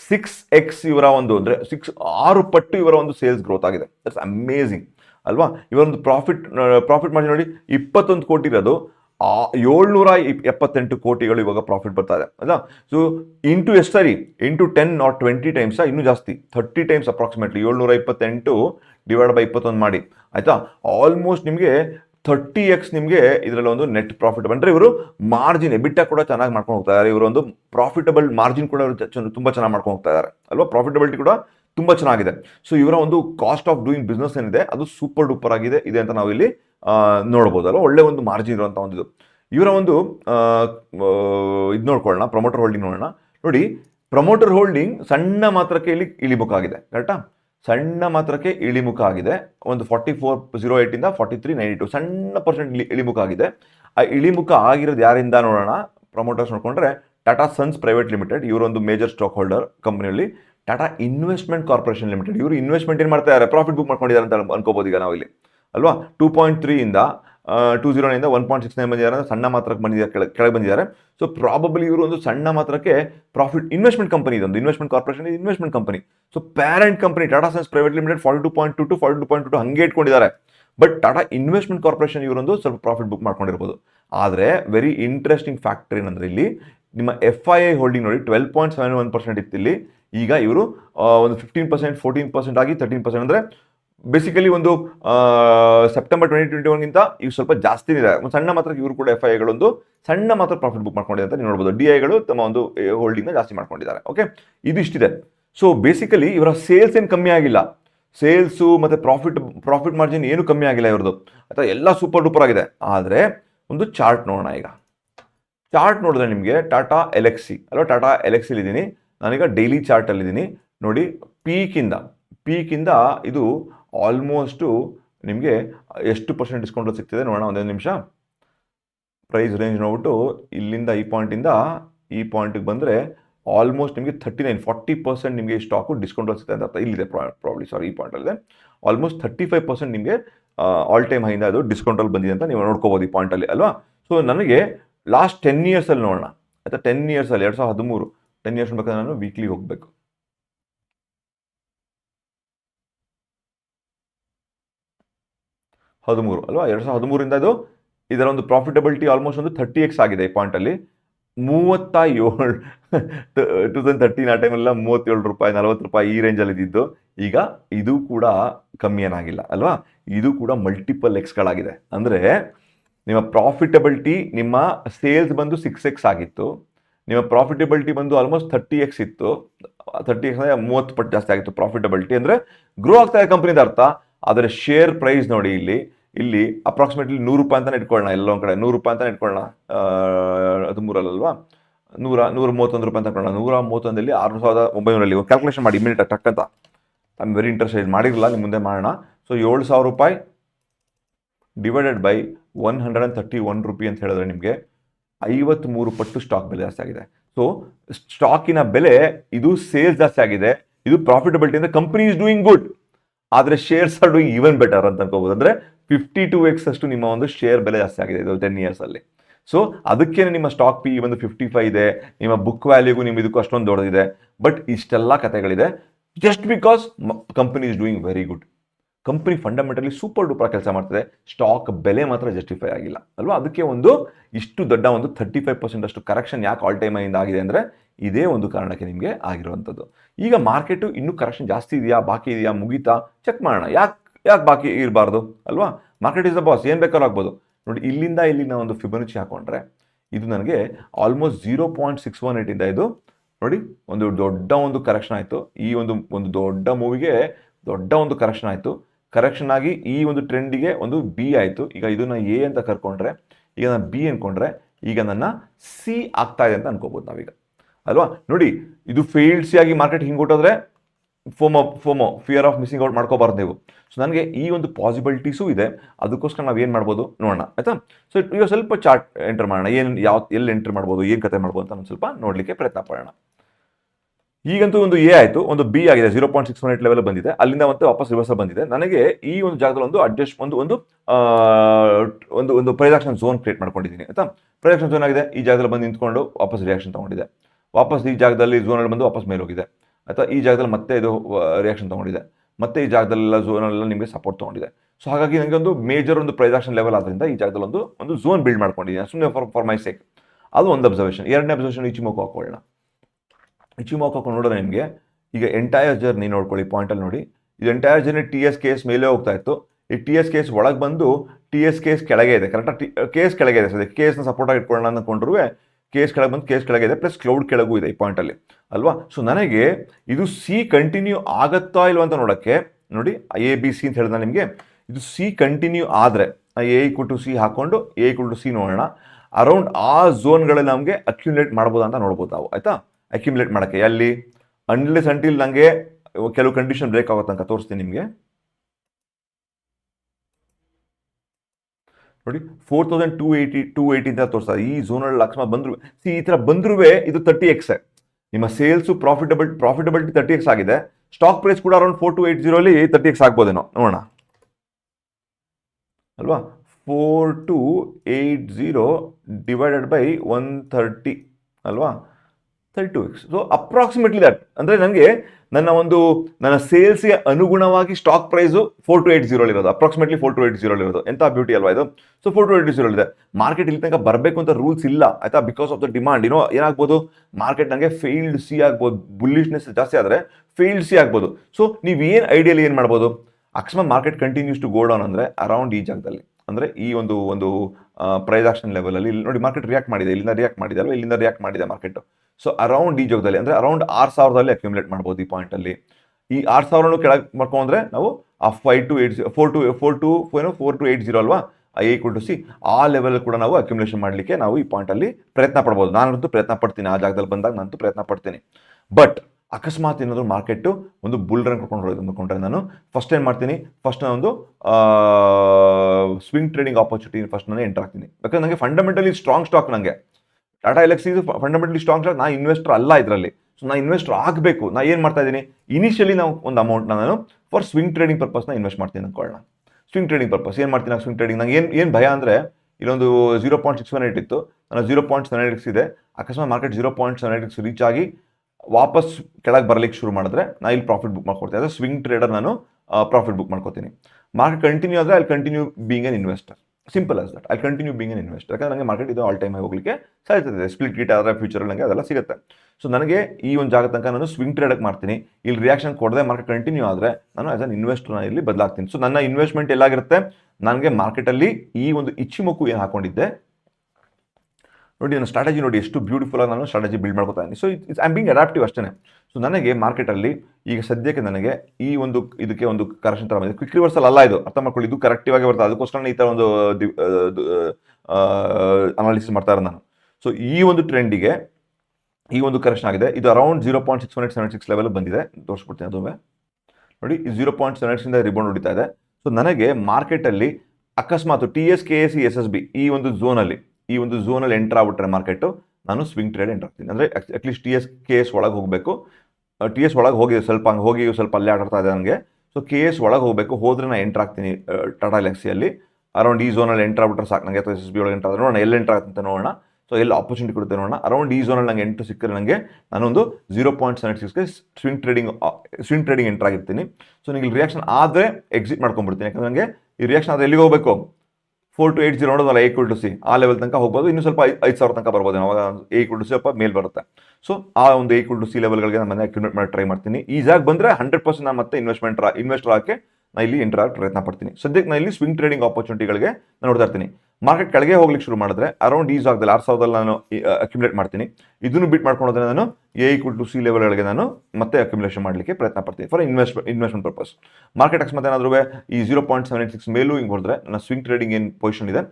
ಸಿಕ್ಸ್ ಎಕ್ಸ್ ಇವರ ಒಂದು ಅಂದರೆ ಸಿಕ್ಸ್ ಆರು ಪಟ್ಟು ಇವರ ಒಂದು ಸೇಲ್ಸ್ ಗ್ರೋತ್ ಆಗಿದೆ. ದಟ್ಸ್ ಅಮೇಝಿಂಗ್ ಅಲ್ವಾ? ಇವರೊಂದು ಪ್ರಾಫಿಟ್ ಪ್ರಾಫಿಟ್ ಮಾಡಿ ನೋಡಿ ಇಪ್ಪತ್ತೊಂದು ಕೋಟಿ ಇರೋದು. ಏಳ್ನೂರ ಎಪ್ಪತ್ತೆಂಟು ಕೋಟಿಗಳು ಇವಾಗ ಪ್ರಾಫಿಟ್ ಬರ್ತಾ ಇದೆ. ಅಲ್ಲ ಸೊ ಇಂಟು ಎಷ್ಟು ಸರಿ? Into ten not twenty times ಇನ್ನೂ ಜಾಸ್ತಿ. ಥರ್ಟಿ ಟೈಮ್ಸ್ ಅಪ್ರಾಕ್ಸಿಮೇಟ್ಲಿ ಏಳ್ನೂರ ಇಪ್ಪತ್ತೆಂಟು ಡಿವೈಡ್ ಬೈ ಇಪ್ಪತ್ತೊಂದು ಮಾಡಿ. ಆಯಿತಾ? ಆಲ್ಮೋಸ್ಟ್ ನಿಮಗೆ ಥರ್ಟಿ ಎಕ್ಸ್ ನಿಮಗೆ ಇದರಲ್ಲಿ ಒಂದು ನೆಟ್ ಪ್ರಾಫಿಟ್ ಬಂದರೆ ಇವರು ಮಾರ್ಜಿನ್ ಎಬಿಟ್ಟ ಕೂಡ ಚೆನ್ನಾಗಿ ಮಾಡ್ಕೊಂಡು ಹೋಗ್ತಾ ಇದ್ದಾರೆ ಇವರು ಒಂದು ಪ್ರಾಫಿಟಬಲ್ ಮಾರ್ಜಿನ್ ಕೂಡ ಇವರು ತುಂಬ ಚೆನ್ನಾಗಿ ಮಾಡ್ಕೊಂಡು ಹೋಗ್ತಾ ಇದ್ದಾರೆ ಅಲ್ವಾ? ಪ್ರಾಫಿಟಬಿಲಿಟಿ ಕೂಡ ತುಂಬ ಚೆನ್ನಾಗಿದೆ. ಸೊ ಇವರ ಒಂದು ಕಾಸ್ಟ್ ಆಫ್ ಡೂಯಿಂಗ್ ಬಿಸ್ನೆಸ್ ಏನಿದೆ, ಅದು ಸೂಪರ್ ಡೂಪರ್ ಆಗಿದೆ, ಇದೆ ಅಂತ ನಾವು ಇಲ್ಲಿ ನೋಡ್ಬೋದು. ಅಲ್ವಾ? ಒಳ್ಳೆ ಒಂದು ಮಾರ್ಜಿನ್ ಇರುವಂಥ ಒಂದು ಇದು ಇವರ ಒಂದು ಇದು ನೋಡ್ಕೊಳ್ಳೋಣ ಪ್ರಮೋಟರ್ ಹೋಲ್ಡಿಂಗ್ ನೋಡೋಣ. ನೋಡಿ ಪ್ರಮೋಟರ್ ಹೋಲ್ಡಿಂಗ್ ಸಣ್ಣ ಮಾತ್ರಕ್ಕೆ ಇಲ್ಲಿ ಇಳಿಬೇಕಾಗಿದೆ. ಕರೆಕ್ಟಾ? ಸಣ್ಣ ಮಾತ್ರಕ್ಕೆ ಇಳಿಮುಖ ಆಗಿದೆ. ಒಂದು ಫಾರ್ಟಿ ಫೋರ್ ಜೀರೋ ಏಯ್ಟಿಂದ ಫಾರ್ಟಿ ತ್ರೀ ನೈಂಟಿ ಟು ಸಣ್ಣ ಪರ್ಸೆಂಟ್ ಇಳಿ ಇಳಿಮುಖ ಆಗಿದೆ. ಆ ಇಳಿಮುಖ ಆಗಿರೋದು ಯಾರಿಂದ ನೋಡೋಣ? ಪ್ರಮೋಟರ್ಸ್ ನೋಡ್ಕೊಂಡ್ರೆ ಟಾಟಾ ಸನ್ಸ್ ಪ್ರೈವೇಟ್ ಲಿಮಿಟೆಡ್ ಇವರೊಂದು ಮೇಜರ್ ಸ್ಟಾಕ್ ಹೋಲ್ಡರ್ ಕಂಪನಿಯಲ್ಲಿ ಟಾಟಾ ಇನ್ವೆಸ್ಟ್ಮೆಂಟ್ ಕಾರ್ಪೊರೇಷನ್ ಲಿಮಿಟೆಡ್ ಇವರು ಇನ್ವೆಸ್ಟ್ಮೆಂಟ್ ಏನು ಮಾಡ್ತಾ ಇದ್ದಾರೆ ಪ್ರಾಫಿಟ್ ಬುಕ್ ಮಾಡ್ಕೊಂಡಿದ್ದಾರೆ ಅಂತ ಅನ್ಕೋಬೋದು ಈಗ ನಾವು ಇಲ್ಲಿ ಅಲ್ವಾ ಟೂ ಪಾಯಿಂಟ್ ತ್ರೀಯಿಂದ ಟೂ ಜೀರೋನಿಂದ ಒನ್ ಪಾಯಿಂಟ್ ಸಿಕ್ಸ್ ನೈನ್ ಬಂದಿದ್ದಾರೆ ಅಂದರೆ ಸಣ್ಣ ಮಾತ್ರಕ್ಕೆ ಬಂದಿದ್ದಾರೆ ಕೆಳಗೆ ಕೆಳಗೆ ಬಂದಿದ್ದಾರೆ. ಸೊ ಪ್ರಾಬಬಲಿ ಇವರು ಒಂದು ಸಣ್ಣ ಮಾತ್ರಕ್ಕೆ ಪ್ರಾಫಿಟ್ ಇನ್ವೆಸ್ಟ್ಮೆಂಟ್ ಕಂಪನಿ ಇದೊಂದು investment corporation investment company so parent company Tata Sons private limited forty two point two two forty two point two ಹಂಗೆ ಇಟ್ಕೊಂಡಿದ್ದಾರೆ. ಬಟ್ ಟಾಟಾ ಇನ್ವೆಸ್ಟ್ಮೆಂಟ್ ಕಾರ್ಪೊರೇಷನ್ ಇವರೊಂದು ಸ್ವಲ್ಪ ಪ್ರಾಫಿಟ್ ಬುಕ್ ಮಾಡ್ಕೊಂಡಿರ್ಬೋದು. ಆದರೆ ವೆರಿ ಇಂಟ್ರೆಸ್ಟಿಂಗ್ ಫ್ಯಾಕ್ಟರ್ ಏನಂದ್ರೆ ಇಲ್ಲಿ, ನಿಮ್ಮ F I I holding ನೋಡಿ twelve point seven one percent ಇತ್ತು ಇಲ್ಲಿ. ಈಗ ಇವರು ಒಂದು ಫಿಫ್ಟೀನ್ ಪರ್ಸೆಂಟ್ ಫೋರ್ಟೀನ್ ಪರ್ಸೆಂಟ್ ಆಗಿ ತರ್ಟೀನ್ ಪರ್ಸೆಂಟ್ ಅಂದರೆ ಬೇಸಿಕಲಿ ಒಂದು ಸೆಪ್ಟೆಂಬರ್ ಟ್ವೆಂಟಿ ಟ್ವೆಂಟಿ ಒನ್ಗಿಂತ ಈಗ ಸ್ವಲ್ಪ ಜಾಸ್ತಿ ಇದೆ. ಒಂದು ಸಣ್ಣ ಮಾತ್ರ ಇವರು ಕೂಡ ಎಫ್ ಐಗಳೊಂದು ಸಣ್ಣ ಮಾತ್ರ ಪ್ರಾಫಿಟ್ ಬುಕ್ ಮಾಡ್ಕೊಂಡಿದೆ ಅಂತ ನೀವು ನೋಡ್ಬೋದು. ಡಿ ಐಗಳು ತಮ್ಮ ಒಂದು ಹೋಲ್ಡಿಂಗ್ನ ಜಾಸ್ತಿ ಮಾಡ್ಕೊಂಡಿದ್ದಾರೆ. ಓಕೆ ಇದು ಇಷ್ಟಿದೆ ಸೊ ಬೇಸಿಕಲಿ ಇವರ ಸೇಲ್ಸ್ ಏನು ಕಮ್ಮಿ ಆಗಿಲ್ಲ. ಸೇಲ್ಸು ಮತ್ತು ಪ್ರಾಫಿಟ್ ಪ್ರಾಫಿಟ್ ಮಾರ್ಜಿನ್ ಏನು ಕಮ್ಮಿ ಆಗಿಲ್ಲ ಇವ್ರದ್ದು. ಅಥವಾ ಎಲ್ಲ ಸೂಪರ್ ಡೂಪರ್ ಆಗಿದೆ. ಆದರೆ ಒಂದು ಚಾರ್ಟ್ ನೋಡೋಣ ಈಗ. ಚಾರ್ಟ್ ನೋಡಿದ್ರೆ ನಿಮಗೆ ಟಾಟಾ ಎಲೆಕ್ಸಿ ಅಲ್ವಾ ಟಾಟಾ ಎಲೆಕ್ಸಿಲಿದ್ದೀನಿ ನಾನೀಗ ಡೈಲಿ ಚಾರ್ಟಲ್ಲಿದ್ದೀನಿ ನೋಡಿ ಪೀಕಿಂದ ಪೀಕಿಂದ ಇದು ಆಲ್ಮೋಸ್ಟು ನಿಮಗೆ ಎಷ್ಟು ಪರ್ಸೆಂಟ್ ಡಿಸ್ಕೌಂಟ್ ಸಿಗ್ತಿದೆ ನೋಡೋಣ ಒಂದೊಂದು ನಿಮಿಷ. ಪ್ರೈಸ್ ರೇಂಜ್ ನೋಡ್ಬಿಟ್ಟು ಇಲ್ಲಿಂದ ಈ ಪಾಯಿಂಟಿಂದ ಈ ಪಾಯಿಂಟಿಗೆ ಬಂದರೆ ಆಲ್ಮೋಸ್ಟ್ ನಿಮಗೆ ಥರ್ಟಿ ನೈನ್ ಫಾರ್ಟಿ ಪರ್ಸೆಂಟ್ ನಿಮಗೆ ಸ್ಟಾಕು ಡಿಸ್ಕೌಂಟ್ ಸಿಗ್ತದೆ ಅಂತ ಅರ್ಥ. ಇಲ್ಲಿದೆ ಪ್ರಾಬ್ಲಿ ಸಾರಿ ಈ ಪಾಯಿಂಟಲ್ಲಿದೆ ಆಲ್ಮೋಸ್ಟ್ ಥರ್ಟಿ ಫೈವ್ ಪರ್ಸೆಂಟ್ ನಿಮಗೆ ಆಲ್ ಟೈಮ್ ಹೈಯಿಂದ ಅದು ಡಿಸ್ಕೌಂಟಲ್ಲಿ ಬಂದಿದೆ ಅಂತ ನೀವು ನೋಡ್ಕೋಬೋದು ಈ ಪಾಯಿಂಟಲ್ಲಿ ಅಲ್ವಾ? ಸೊ ನನಗೆ ಲಾಸ್ಟ್ ಟೆನ್ ಇಯರ್ಸಲ್ಲಿ ನೋಡೋಣ. ಆಯ್ತಾ? ಟೆನ್ ಇಯರ್ಸಲ್ಲಿ ಎರಡು ಸಾವಿರದ ಹದಿಮೂರು. ಟೆನ್ ಇಯರ್ಸ್ ಬೇಕಾದ್ರೆ ನಾನು ವೀಕ್ಲಿ ಹೋಗಬೇಕು. ಹದಿಮೂರು ಅಲ್ವಾ? ಎರಡು ಸಾವಿರದ ಹದಿಮೂರಿಂದ ಇದು ಇದರ ಒಂದು ಪ್ರಾಫಿಟಬಿಲಿಟಿ ಆಲ್ಮೋಸ್ಟ್ ಒಂದು ಥರ್ಟಿ ಎಕ್ಸ್ ಆಗಿದೆ ಈ ಪಾಯಿಂಟಲ್ಲಿ ಮೂವತ್ತ ಏಳು ಟೂ ತೌಸಂಡ್ ತರ್ಟೀನ್ ಆ ಟೈಮೆಲ್ಲ ಮೂವತ್ತೇಳು ರೂಪಾಯಿ, ನಲವತ್ತು ರೂಪಾಯಿ ಈ ರೇಂಜಲ್ಲಿ ಇದ್ದಿದ್ದು. ಈಗ ಇದು ಕೂಡ ಕಮ್ಮಿ ಏನಾಗಿಲ್ಲ ಅಲ್ವಾ? ಇದು ಕೂಡ ಮಲ್ಟಿಪಲ್ ಎಕ್ಸ್ಗಳಾಗಿದೆ ಅಂದರೆ ನಿಮ್ಮ ಪ್ರಾಫಿಟಬಿಲಿಟಿ ನಿಮ್ಮ ಸೇಲ್ಸ್ ಬಂದು ಸಿಕ್ಸ್ ಎಕ್ಸ್ ಆಗಿತ್ತು. ನಿಮ್ಮ ಪ್ರಾಫಿಟಬಿಲಿಟಿ ಬಂದು ಆಲ್ಮೋಸ್ಟ್ ಥರ್ಟಿ ಎಕ್ಸ್ ಇತ್ತು. ಥರ್ಟಿ ಎಕ್ಸ್ ಅಂದರೆ ಮೂವತ್ತು ಪಟ್ಟು ಜಾಸ್ತಿ ಆಗಿತ್ತು ಪ್ರಾಫಿಟಬಿಲಿಟಿ ಅಂದರೆ ಗ್ರೋ ಆಗ್ತಾ ಇದೆ ಕಂಪ್ನಿದ ಅರ್ಥ. ಆದರೆ ಶೇರ್ ಪ್ರೈಸ್ ನೋಡಿ ಇಲ್ಲಿ ಇಲ್ಲಿ ಅಪ್ರಾಕ್ಸಿಮೇಟ್ಲಿ ನೂರು ರೂಪಾಯಿ ಅಂತಾನೆ ಇಟ್ಕೊಳ್ಳೋಣ, ಎಲ್ಲೋ ಕಡೆ ನೂರು ರೂಪಾಯಿ ಅಂತಾನೆ ಇಟ್ಕೊಳ್ಳೋಣ. ಹದಿಮೂರಲ್ಲಲ್ವಾ ನೂರ ನೂರ ಮೂವತ್ತೊಂದು ರೂಪಾಯಿ ಅಂತ ಕೊಡೋಣ ನೂರ ಮೂವತ್ತೊಂದಲ್ಲಿ ಆರು ಸಾವಿರದ ಒಂಬೈನೂರಲ್ಲಿ ಕ್ಯಾಲ್ಕುಲೇಷನ್ ಮಾಡಿ ಇಮಿಡಿಯೇಟ್ ಟಕ್ ಅಂತ. ಐ ಆಮ್ ವೆರಿ ಇಂಟ್ರೆಸ್ಟೆಡ್ ಮಾಡಿರಲಿಲ್ಲ ನಿಮ್ಮ ಮುಂದೆ ಮಾಡೋಣ. ಸೊ ಏಳು ಸಾವಿರ ರೂಪಾಯಿ divided by one hundred and thirty one rupee ಅಂತ ಹೇಳಿದ್ರೆ ನಿಮಗೆ ಐವತ್ತ್ಮೂರು ಪಟ್ಟು ಸ್ಟಾಕ್ ಬೆಲೆ ಜಾಸ್ತಿ ಆಗಿದೆ. ಸೊ ಸ್ಟಾಕಿನ ಬೆಲೆ, ಇದು ಸೇಲ್ಸ್ ಜಾಸ್ತಿ ಆಗಿದೆ. ಇದು ಪ್ರಾಫಿಟಬಿಲಿಟಿ ಅಂದರೆ ಕಂಪ್ನಿ ಇಸ್ ಡೂಯಿಂಗ್ ಗುಡ್ ಆದರೆ shares are doing even better ಅಂತ ಅನ್ಕೋಬಹುದು ಅಂದರೆ ಫಿಫ್ಟಿ ಟು ಎಕ್ಸ್ ಅಷ್ಟು ನಿಮ್ಮ ಒಂದು ಶೇರ್ ಬೆಲೆ ಜಾಸ್ತಿ ಆಗಿದೆ ಇದು ಟೆನ್ ಇಯರ್ಸಲ್ಲಿ ಸೊ ಅದಕ್ಕೇನೆ ನಿಮ್ಮ ಸ್ಟಾಕ್ ಪಿ ಒಂದು ಫಿಫ್ಟಿ ಫೈವ್ ಇದೆ. ನಿಮ್ಮ ಬುಕ್ ವ್ಯಾಲ್ಯೂಗೂ ನಿಮ್ಮ ಇದಕ್ಕೂ ಅಷ್ಟೊಂದು ದೊಡ್ಡದಿದೆ. ಬಟ್ ಇಷ್ಟೆಲ್ಲ ಕಥೆಗಳಿದೆ just because company is doing very good company fundamentally super duper ಕೆಲಸ ಮಾಡ್ತದೆ. ಸ್ಟಾಕ್ ಬೆಲೆ ಮಾತ್ರ ಜಸ್ಟಿಫೈ ಆಗಿಲ್ಲ. ಅಲ್ವಾ? ಅದಕ್ಕೆ ಒಂದು ಇಷ್ಟು ದೊಡ್ಡ ಒಂದು ಥರ್ಟಿ ಫೈವ್ ಪರ್ಸೆಂಟ್ ಅಷ್ಟು ಕರೆಕ್ಷನ್ ಯಾಕೆ ಆಲ್ ಟೈಮ್ ಆಗಿದೆ ಅಂದರೆ ಇದೇ ಒಂದು ಕಾರಣಕ್ಕೆ ನಿಮಗೆ ಆಗಿರುವಂಥದ್ದು. ಈಗ ಮಾರ್ಕೆಟು ಇನ್ನೂ ಕರೆಕ್ಷನ್ ಜಾಸ್ತಿ ಇದೆಯಾ? ಬಾಕಿ ಇದೆಯಾ? ಮುಗೀತಾ? ಚೆಕ್ ಮಾಡೋಣ. ಯಾಕೆ ಯಾಕೆ ಬಾಕಿ ಇರಬಾರ್ದು? ಅಲ್ವಾ? ಮಾರ್ಕೆಟ್ ಇಸ್ ದ ಬಾಸ್ ಏನು ಬೇಕಾದ್ರೂ ಆಗ್ಬೋದು. ನೋಡಿ, ಇಲ್ಲಿಂದ ಇಲ್ಲಿನ ಒಂದು ಫಿಬನಿಚಿ ಹಾಕೊಂಡ್ರೆ ಇದು ನನಗೆ almost zero point six one ಏಟಿಂದ ಇದು ನೋಡಿ, ಒಂದು ದೊಡ್ಡ ಒಂದು ಕರೆಕ್ಷನ್ ಆಯಿತು. ಈ ಒಂದು ಒಂದು ದೊಡ್ಡ ಮೂವಿಗೆ ದೊಡ್ಡ ಒಂದು ಕರೆಕ್ಷನ್ ಆಯಿತು. ಕರೆಕ್ಷನ್ ಆಗಿ ಈ ಒಂದು ಟ್ರೆಂಡಿಗೆ ಒಂದು ಬಿ ಆಯಿತು. ಈಗ ಇದನ್ನ ಎ ಅಂತ ಕರ್ಕೊಂಡ್ರೆ, ಈಗ ನಾನು ಬಿ ಅಂದ್ಕೊಂಡ್ರೆ ಈಗ ನನ್ನ ಸಿ ಆಗ್ತಾ ಇದೆ ಅಂತ ಅನ್ಕೋಬೋದು ನಾವೀಗ. ಅಲ್ವಾ? ನೋಡಿ, ಇದು ಫೇಲ್ಡ್ ಸಿ ಆಗಿ ಮಾರ್ಕೆಟ್ ಹಿಂಗೆ ಹೊಟ್ಟೋದ್ರೆ FOMO FOMO fear of missing out ಮಾಡ್ಕೋಬಾರ್ದು ನೀವು. ಸೊ ನನಗೆ ಈ ಒಂದು ಪಾಸಿಬಿಲಿಟೀಸು ಇದೆ. ಅದಕ್ಕೋಸ್ಕರ ನಾವು ಏನು ಮಾಡ್ಬೋದು? ನೋಡೋಣ, ಆಯ್ತಾ? ಸೊ ಈಗ ಸ್ವಲ್ಪ ಚಾರ್ಟ್ ಎಂಟರ್ ಮಾಡೋಣ. ಏನು, ಯಾವ, ಎಲ್ಲಿ ಎಂಟರ್ ಮಾಡ್ಬೋದು? ಏನು ಕತೆ ಮಾಡ್ಬೋದು ಅಂತ ಒಂದು ಸ್ವಲ್ಪ ನೋಡಲಿಕ್ಕೆ ಪ್ರಯತ್ನ ಪಡೋಣ. ಈಗಂತೂ ಒಂದು ಎ ಆಯಿತು, ಒಂದು ಬಿ ಆಗಿದೆ zero point six one eight level ಬಂದಿದೆ. ಅಲ್ಲಿಂದ ಮತ್ತೆ ವಾಪಸ್ ರಿವರ್ಸಲ್ ಬಂದಿದೆ. ನನಗೆ ಈ ಒಂದು ಜಾಗದಲ್ಲಿ ಒಂದು ಅಡ್ಜಸ್ಟ್ ಒಂದು ಒಂದು ಒಂದು ಒಂದು ಪ್ರೊಡಕ್ಷನ್ ಝೋನ್ ಕ್ರಿಯೇಟ್ ಮಾಡ್ಕೊಂಡಿದ್ದೀನಿ, ಆಯಿತಾ? ಪ್ರೊಡಕ್ಷನ್ ಝೋನ್ ಆಗಿದೆ, ಈ ಜಾಗದಲ್ಲಿ ಬಂದು ನಿಂತ್ಕೊಂಡು ವಾಪಸ್ ರಿಯಾಕ್ಷನ್ ತೊಗೊಂಡಿದೆ. ವಾಪಸ್ ಈ ಜಾಗದಲ್ಲಿ ಝೋನಲ್ಲಿ ಬಂದು ವಾಪಸ್ ಮೇಲೆ ಹೋಗಿದೆ ಅಥವಾ ಈ ಜಾಗದಲ್ಲಿ ಮತ್ತೆ ಇದು ರಿಯಾಕ್ಷನ್ ತೊಗೊಂಡಿದೆ. ಮತ್ತೆ ಈ ಜಾಗದಲ್ಲೆಲ್ಲ ಝೋನಲ್ಲೆಲ್ಲ ನಿಮಗೆ ಸಪೋರ್ಟ್ ತೊಗೊಂಡಿದೆ. ಸೊ ಹಾಗಾಗಿ ನನಗೆ ಒಂದು ಮೇಜರ್ ಒಂದು ಪ್ರೈಸಾಕ್ಷನ್ ಲೆವೆಲ್ ಆದ್ದರಿಂದ ಈ ಜಾಗದಲ್ಲಿ ಒಂದು ಒಂದು ಝೋನ್ ಬಿಲ್ಡ್ ಮಾಡ್ಕೊಂಡಿದ್ದೀನಿ. ಸುಮ್ಮನೆ ಫಾರ್ ಫಾರ್ ಮೈ ಸೇಕ್ ಅದು ಒಂದು ಅಬ್ಸರ್ವೇಷನ್ ಎರಡನೇ ಅಬ್ಸರ್ವೇಷನ್ ಇಚಿಮೋಕು ಹಾಕೊಳ್ಳೋಣ. ಇಚಿಮೋಕ್ ಹಾಕೊಂಡು ನೋಡೋಣ ನಿಮಗೆ ಈಗ ಎಂಟೈರ್ ಜರ್ನಿ ನೋಡ್ಕೊಳ್ಳಿ ಪಾಯಿಂಟಲ್ಲಿ ನೋಡಿ. ಇದು entire journey T S K S ಮೇಲೆ ಹೋಗ್ತಾ ಇತ್ತು. ಈ ಟಿ ಎಸ್ ಕೇಸ್ ಒಳಗೆ ಬಂದು ಟಿ ಎಸ್ ಕೇಸ್ ಕೆಳಗೆ ಇದೆ. ಕರೆಕ್ಟಾಗಿ ಟಿ ಕೇಸ್ ಕೆಳಗೆ ಇದೆ. ಸದ್ಯ ಕೇಸ್ನ ಸಪೋರ್ಟಾಗಿ ಇಟ್ಕೊಳ್ಳೋಣ ಅಂದ್ಕೊಂಡ್ರು ಕೇಸ್ ಕೆಳಗೆ ಬಂದು ಕೇಸ್ ಕೆಳಗೆ ಇದೆ, ಪ್ಲಸ್ ಕ್ಲೌಡ್ ಕೆಳಗೂ ಇದೆ ಈ ಪಾಯಿಂಟಲ್ಲಿ ಅಲ್ವಾ? ಸೊ ನನಗೆ ಇದು ಸಿ ಕಂಟಿನ್ಯೂ ಆಗುತ್ತಾ ಇಲ್ವ ಅಂತ ನೋಡೋಕ್ಕೆ, ನೋಡಿ ಎ ಬಿ ಸಿ ಅಂತ ಹೇಳಿದ ನಿಮಗೆ, ಇದು ಸಿ ಕಂಟಿನ್ಯೂ ಆದರೆ ಎ ಈಕ್ವಲ್ ಟು ಸಿ ಹಾಕ್ಕೊಂಡು ಎ ಈಕ್ವಲ್ ಟು ಸಿ ನೋಡೋಣ. ಅರೌಂಡ್ ಆ ಝೋನ್ಗಳಲ್ಲಿ ನಮಗೆ ಅಕ್ಯುಮುಲೇಟ್ ಮಾಡ್ಬೋದು ಅಂತ ನೋಡ್ಬೋದು ನಾವು, ಆಯಿತಾ? ಅಕ್ಯುಮುಲೇಟ್ ಮಾಡೋಕ್ಕೆ. ಅಲ್ಲಿ ಅನ್ಲೆಸ್ ಅಂಟಿಲ್ ನನಗೆ ಕೆಲವು ಕಂಡೀಷನ್ ಬ್ರೇಕ್ ಆಗೋ ತನಕ ತೋರಿಸ್ತೀನಿ ನಿಮಗೆ. ನೋಡಿ four thousand two eighty two eighty ಅಂತ ತೋರಿಸ್ತಾರೆ ಈ ಝೋನಲ್ಲಿ ಅಕಸ್ಮಾತ್ ಬಂದ್ರು ಸಿ ಈ ಥರ ಬಂದ್ರೂ ಇದು ತರ್ಟಿ ಎಕ್ಸ್ ನಿಮ್ಮ sales profitable profitability thirty X ಆಗಿದೆ. ಸ್ಟಾಕ್ ಪ್ರೈಸ್ ಕೂಡ ಅರೌಂಡ್ ಫೋರ್ ಟು ಏಯ್ಟ್ ಜೀರೋಲಿ ತರ್ಟಿ ಎಕ್ಸ್ ಆಗ್ಬೋದೇನೋ. ನೋಡೋಣ. ಅಲ್ವಾ? Four two eight zero divided by one thirty ಅಲ್ವಾ? Thirty two X so approximately that ಅಂದರೆ ನನಗೆ ನನ್ನ ಒಂದು, ನನ್ನ ಸೇಲ್ಸ್ಗೆ ಅನುಗುಣವಾಗಿ stock price four two eight ಜೀರೋಲಿರೋದು approximately four two eight ಇರೋದು. ಎಂಥ ಬ್ಯೂಟಿ ಅಲ್ವಾ ಇದು? ಸೊ ಫೋರ್ ಟು ಜೀರೋ ಇದೆ ಮಾರ್ಕೆಟ್ ಇಲ್ಲಿ ತನಕ ಬರಬೇಕು ಅಂತ ರೂಲ್ಸ್ ಇಲ್ಲ, ಆಯ್ತಾ? ಬಿಕಾಸ್ ಆಫ್ ದ ಡಿಮಾಂಡ್ ಏನೋ ಏನಾಗ್ಬೋದು? ಮಾರ್ಕೆಟ್ ನನಗೆ ಫೇಲ್ಡ್ ಸಿ ಆಗ್ಬೋದು. ಬುಲ್ಲಿಶ್ನೆಸ್ ಜಾಸ್ತಿ ಆದರೆ ಫೇಲ್ಡ್ ಸಿ ಆಗ್ಬೋದು. ಸೊ ನೀವು ಏನು ಐಡಿಯಲ್ಲಿ ಏನು ಮಾಡ್ಬೋದು? ಅಕಸ್ಮಾತ್ market continues to go down ಅಂದರೆ ಅರೌಂಡ್ ಈ ಜಾಗದಲ್ಲಿ. ಅಂದರೆ ಈ ಒಂದು ಒಂದು ಪ್ರೈಸ್ ಆಕ್ಷನ್ ಲೆವೆಲಲ್ಲಿ ಇಲ್ಲಿ ನೋಡಿ ಮಾರ್ಕೆಟ್ ರಿಯಾಕ್ಟ್ ಮಾಡಿದೆ, ಇಲ್ಲಿಂದ ರಿಯಾಕ್ಟ್ ಮಾಡಿದೆ ಅಲ್ವಾ? ಇಲ್ಲಿಂದ ರಿಯಾಕ್ಟ್ ಮಾಡಿದೆ ಮಾರ್ಕೆಟ್ ಸೊ ಅರೌಂಡ್ ಈ ಜಾಗದಲ್ಲಿ, ಅಂದರೆ ಅರೌಂಡ್ ಆರು ಸಾವಿರದಲ್ಲಿ ಅಕ್ಯುಮುಲೇಟ್ ಮಾಡ್ಬೋದು ಈ ಪಾಯಿಂಟಲ್ಲಿ ಈ ಆರು ಸಾವಿರನು ಕೆಳಗೆ ಮಾಡ್ಕೊಂಡ್ರೆ ನಾವು ಆ five two eight four two four two ಏನೋ ಫೋರ್ ಟು ಏಟ್ ಜೀರೋ ಅಲ್ವಾ? ಐ ಟು ಸಿ ಆ ಲೆವೆಲ್ ಕೂಡ ನಾವು ಅಕ್ಯುಮುಲೇಷನ್ ಮಾಡಲಿಕ್ಕೆ ನಾವು ಈ ಪಾಯಿಂಟಲ್ಲಿ ಪ್ರಯತ್ನ ಪಡ್ಬೋದು. ನಾನಂತೂ ಪ್ರಯತ್ನ ಪಡ್ತೀನಿ, ಆ ಜಾಗದಲ್ಲಿ ಬಂದಾಗ ನಾನಂತೂ ಪ್ರಯತ್ನ ಪಡ್ತೀನಿ. ಬಟ್ ಅಕಸ್ಮಾತ್ ಏನಾದರೂ ಮಾರ್ಕೆಟು ಒಂದು ಬುಲ್ ರನ್ ಕರ್ಕೊಂಡು ಹೋಗೋದು ಅಂದ್ಕೊಂಡ್ರೆ ನಾನು. ಫಸ್ಟ್ ಏನು ಮಾಡ್ತೀನಿ? ಫಸ್ಟ್ ನಾನು ಒಂದು ಸ್ವಿಂಗ್ ಟ್ರೇಡಿಂಗ್ ಆಪರ್ಚುನಿಟಿ ಫಸ್ಟ್ ನಾನು ಎಂಟರ್ ಆಗ್ತೀನಿ. ಯಾಕಂದ್ರೆ ನನಗೆ ಫಂಡಮೆಂಟಲಿ ಸ್ಟ್ರಾಂಗ್ ಸ್ಟಾಕ್ ನನಗೆ Tata Elxsi fundamentally strong stock ನಾನು ಇನ್ವೆಸ್ಟರ್ ಅಲ್ಲ ಇದರಲ್ಲಿ. ಸೊ ನಾನು ಇನ್ವೆಸ್ಟರ್ ಆಗಬೇಕು. ನಾನು ಏನು ಮಾಡ್ತಾ ಇದ್ದೀನಿ? ಇನಿಷಿಯಲಿ ನಾವು ಒಂದು ಅಮೌಂಟ್ನ ನಾನು ಫಾರ್ ಸ್ವಿಂಗ್ ಟ್ರೇಡಿಂಗ್ ಪರ್ಪಸ್ನ ಇನ್ವೆಸ್ಟ್ ಮಾಡ್ತೀನಿ ಅಂದ್ಕೊಳ್ಳೋಣ ಸ್ವಿಂಗ್ ಟ್ರೇಡಿಂಗ್ ಪರ್ಪಸ್ ಏನು ಮಾಡ್ತೀನಿ ಸ್ವಿಂಗ್ ಟ್ರೇಡಿಂಗ್ ನಂಗೆ ಏನು ಏನು ಭಯ ಅಂದರೆ ಇಲ್ಲೊಂದು zero point six one eight ಇತ್ತು. ನಾನು ಜೀರೋ ಪಾಯಿಂಟ್ ಸೆವೆನ್ ಏಟ್ ಇದೆ. ಅಕಸ್ಮಾತ್ market zero point seven eight reach ಆಗಿ ವಾಪಸ್ ಕೆಳಗೆ ಬರಲಿಕ್ಕೆ ಶುರು ಮಾಡಿದ್ರೆ ನಾನು ಇಲ್ಲಿ ಪ್ರಾಫಿಟ್ ಬುಕ್ ಮಾಡ್ಕೊಡ್ತೀನಿ. ಅದೇ ಸ್ವಿಂಗ್ ಟ್ರೇಡರ್ ನಾನು ಪ್ರಾಫಿಟ್ ಬುಕ್ ಮಾಡ್ಕೊತೀನಿ. ಮಾರ್ಕೆಟ್ ಕಂಟಿನ್ಯೂ ಆದರೆ ಅಲ್ಲಿ continue being an investor simple as that I continue being an investor ಯಾಕಂದ್ರೆ ನನಗೆ ಮಾರ್ಕೆಟ್ ಇದು ಆಲ್ ಟೈಮ್ ಹೋಗಲಿಕ್ಕೆ ಸಾಧ್ಯತೆ ಇದೆ ಸ್ಪ್ಲಿಟ್ ಗೀಟ್ ಆದರೆ ಫ್ಯೂಚರ್ ನನಗೆ ಅದೆಲ್ಲ ಸಿಗುತ್ತೆ. ಸೊ ನನಗೆ ಈ ಒಂದು ಜಾಗ ತನಕ ನಾನು ಸ್ವಿಂಗ್ ಟ್ರೇಡಕ್ಕೆ ಮಾಡ್ತೀನಿ. ಇಲ್ಲಿ ರಿಯಾಕ್ಷನ್ ಕೊಡದೆ ಮಾರ್ಕೆಟ್ ಕಂಟಿನ್ಯೂ ಆದರೆ ನಾನು ಆಸ್ ಅನ್ ಇನ್ವೆಸ್ಟರ್ ಇಲ್ಲಿ ಬದಲಾಗ್ತೀನಿ. ಸೊ ನನ್ನ ಇನ್ವೆಸ್ಟ್ಮೆಂಟ್ ಎಲ್ಲಾಗಿರುತ್ತೆ. ನನಗೆ ಮಾರ್ಕೆಟಲ್ಲಿ ಈ ಒಂದು ಇಚ್ಚಿಮುಕ್ಕು ಏನು ಹಾಕೊಂಡಿದ್ದೆ? ನೋಡಿ, ನನ್ನ ಸ್ಟ್ರಾಟಜಿ ನೋಡಿ ಎಷ್ಟು ಬ್ಯೂಟಿಫುಲ್ ಆಗಿ ನಾನು ಸ್ಟ್ರಾಟಜಿ ಬಿಲ್ಡ್ ಮಾಡ್ಕೊತಾ ಇದ್ದೀನಿ. So it's I'm being adaptive ಅಷ್ಟೇ ಸೊ ನನಗೆ ಮಾರ್ಕೆಟಲ್ಲಿ ಈಗ ಸದ್ಯಕ್ಕೆ ನನಗೆ ಈ ಒಂದು, ಇದಕ್ಕೆ ಒಂದು ಕರೆಕ್ಷನ್ ಥರ ಬಂದಿದೆ. ಕ್ವಿಕ್ ರಿವರ್ಸಲ್ ಅಲ್ಲ ಇದು. ಅರ್ಥ ಮಾಡ್ಕೊಳ್ಳಿ, ಇದು ಕರೆಕ್ಟಿವ್ ಆಗಿ ಬರ್ತದೆ. ಅದಕ್ಕೋಸ್ಕರ ಈ ಥರ ಒಂದು ಅನಾಲಿಸಿಸ್ ಮಾಡ್ತಾ ಇರೋದು ನಾನು. ಸೊ ಈ ಒಂದು ಟ್ರೆಂಡಿಗೆ ಈ ಒಂದು ಕರೆಕ್ಷನ್ ಆಗಿದೆ. ಇದು around zero point six one eight seven six level ಬಂದಿದೆ. ತೋರಿಸ್ಬಿಡ್ತೀನಿ ಅದುವೇ ನೋಡಿ ಜೀರೋ ಪಾಯಿಂಟ್ ಸೆವೆನ್ ಸಿಕ್ಸಿಂದ ರಿಬೌಂಡ್ ಹೊಡಿತಾ ಇದೆ. ಸೊ ನನಗೆ ಮಾರ್ಕೆಟಲ್ಲಿ ಅಕಸ್ಮಾತ್ T S K S C S S B ಈ ಒಂದು ಝೋನಲ್ಲಿ ಈ ಒಂದು ಝೋನಲ್ಲಿ ಎಂಟರ್ ಆಗ್ಬಿಟ್ರೆ ಮಾರ್ಕೆಟು ನಾನು ಸ್ವಿಂಗ್ ಟ್ರೇಡ್ ಎಂಟರ್ ಆಗ್ತೀನಿ. ಅಂದರೆ at least T S K S ಒಳಗೆ ಹೋಗಬೇಕು. ಟಿ ಎಸ್ ಒಳಗೆ ಹೋಗಿದೆ ಸ್ವಲ್ಪ ಹಂಗೆ, ಹೋಗಿ ಸ್ವಲ್ಪ ಅಲ್ಲೇ ಆಟಾಡ್ತಾ ಇದೆ ನನಗೆ. ಸೊ ಕೆ ಎಸ್ ಒಳಗೆ ಹೋಗಬೇಕು, ಹೋದ್ರೆ ನಾನು ಎಂಟರ್ ಆಗ್ತೀನಿ ಟಾಟಾ ಎಲೆಕ್ಸಿಯಲ್ಲಿ ಅರೌಂಡ್ ಈ ಝೋನಲ್ಲಿ ಎಂಟರ್ ಆಗ್ಬಿಟ್ರೆ ಸಾಕು. ನನಗೆ ಅಥವಾ ಎಸ್ ಎಸ್ ಬಿ ಒಳಗೆ ಎಂಟರ್ ಆದ್ರೆ ನೋಡೋಣ, ಎಲ್ಲಿ ಎಂಟರ್ ಆಗುತ್ತೆ ನೋಡೋಣ. ಸೊ ಎಲ್ಲಿ ಆಪರ್ಚುನಿಟಿ ಕೊಡುತ್ತೆ ನೋಡೋಣ. ಅರೌಂಡ್ ಈ ಝೋನಲ್ಲಿ ನಂಗೆ ಎಂಟು ಸಿಕ್ಕರೆ ನನಗೆ ನಾನೊಂದು zero point seven ಸಿಕ್ಸ್ಗೆ swing trading swing trading enter ಆಗಿರ್ತೀನಿ. So ಇಲ್ಲಿ ರಿಯಾಕ್ಷನ್ ಆದರೆ ಎಕ್ಸಿಟ್ ಮಾಡ್ಕೊಂಡ್ಬಿಡ್ತೀನಿ. ಯಾಕಂದ್ರೆ ನನಗೆ ಈ ರಿಯಾಕ್ಷನ್ ಆದರೆ ಎಲ್ಲಿಗೆ ಹೋಗಬೇಕು? ಫೋರ್ ಟು ಏಟ್ ಜೀರೋ ನೋಡೋದಲ್ಲ ಎ ಟು ಸಿ ಆ ಲೆವೆಲ್ ತನಕ ಹೋಗ್ಬೋದು. ಇನ್ನೂ ಸ್ವಲ್ಪ ಐದು ಸಾವಿರ ತನಕ ಬರ್ಬೋದು ಅವಾಗ ಎ ಟು ಸಿ ಸ್ವಲ್ಪ ಮೇಲ್ ಬರುತ್ತೆ. ಸೊ ಆ ಒಂದು ಎ ಟು ಸಿ ಲೆವೆಲ್ಗಳಿಗೆ ನಾನು ಮನೆ ಅಕ್ಯುಮೇಟ್ ಮಾಡಿ ಟ್ರೈ ಮಾಡ್ತೀನಿ. ಈ ಜಾಗ ಬಂದರೆ ಹಂಡ್ರೆಡ್ ಪರ್ಸೆಂಟ್ ನಾನು ಮತ್ತೆ ಇನ್ವೆಸ್ಟ್ಮೆಂಟ್ ಇನ್ವೆಸ್ಟರ್ ಹಾಕಿ ನಾನು ಇಲ್ಲಿ ಎಂಟರ್ ಆಗಿ ಪ್ರಯತ್ನ ಪಡ್ತೀನಿ. ಸದ್ಯಕ್ಕೆ ನಾನು ಇಲ್ಲಿ ಸ್ವಿಂಗ್ ಟ್ರೇಡಿಂಗ್ ಆಪರ್ಚುನಿಟಿಗಳಿಗೆ ನಾನು ನೋಡ್ತಾ ಇರ್ತೀನಿ. ಮಾರ್ಕೆಟ್ ಕೆಳಗೆ ಹೋಗ್ಲಿಕ್ಕೆ ಶುರು ಮಾಡಿದ್ರೆ ಅರೌಂಡ್ ಈ ಜಾಗದಲ್ಲಿ ಆರು ಸಾವಿರದಲ್ಲಿ ನಾನು ಅಕ್ಯುಮುಲೇಟ್ ಮಾಡ್ತೀನಿ. ಇದನ್ನು ಬಿಟ್ ಮಾಡ್ಕೊಂಡೋದ್ರೆ ನಾನು ಎ ಈಕ್ವಲ್ ಟು ಸಿ ಲೆವೆಲ್ಗಳಿಗೆ ನಾನು ಮತ್ತೆ ಅಕ್ಯುಮುಲೇಷನ್ ಮಾಡಲಿಕ್ಕೆ ಪ್ರಯತ್ನ ಪಡ್ತೀನಿ for invest investment purpose market ಅಕಸ್ಮಾತ್ ಏನಾದರೂ ಈ zero point seven eight six ಮೇಲೂ ಹಿಂಗೆ ಹೊಡೆದ್ರೆ, ನನ್ನ ಸ್ವಿಂಗ್ ಟ್ರೇಡಿಂಗ್ ಏನು ಪೊಸಿಷನ್ ಇದೆ,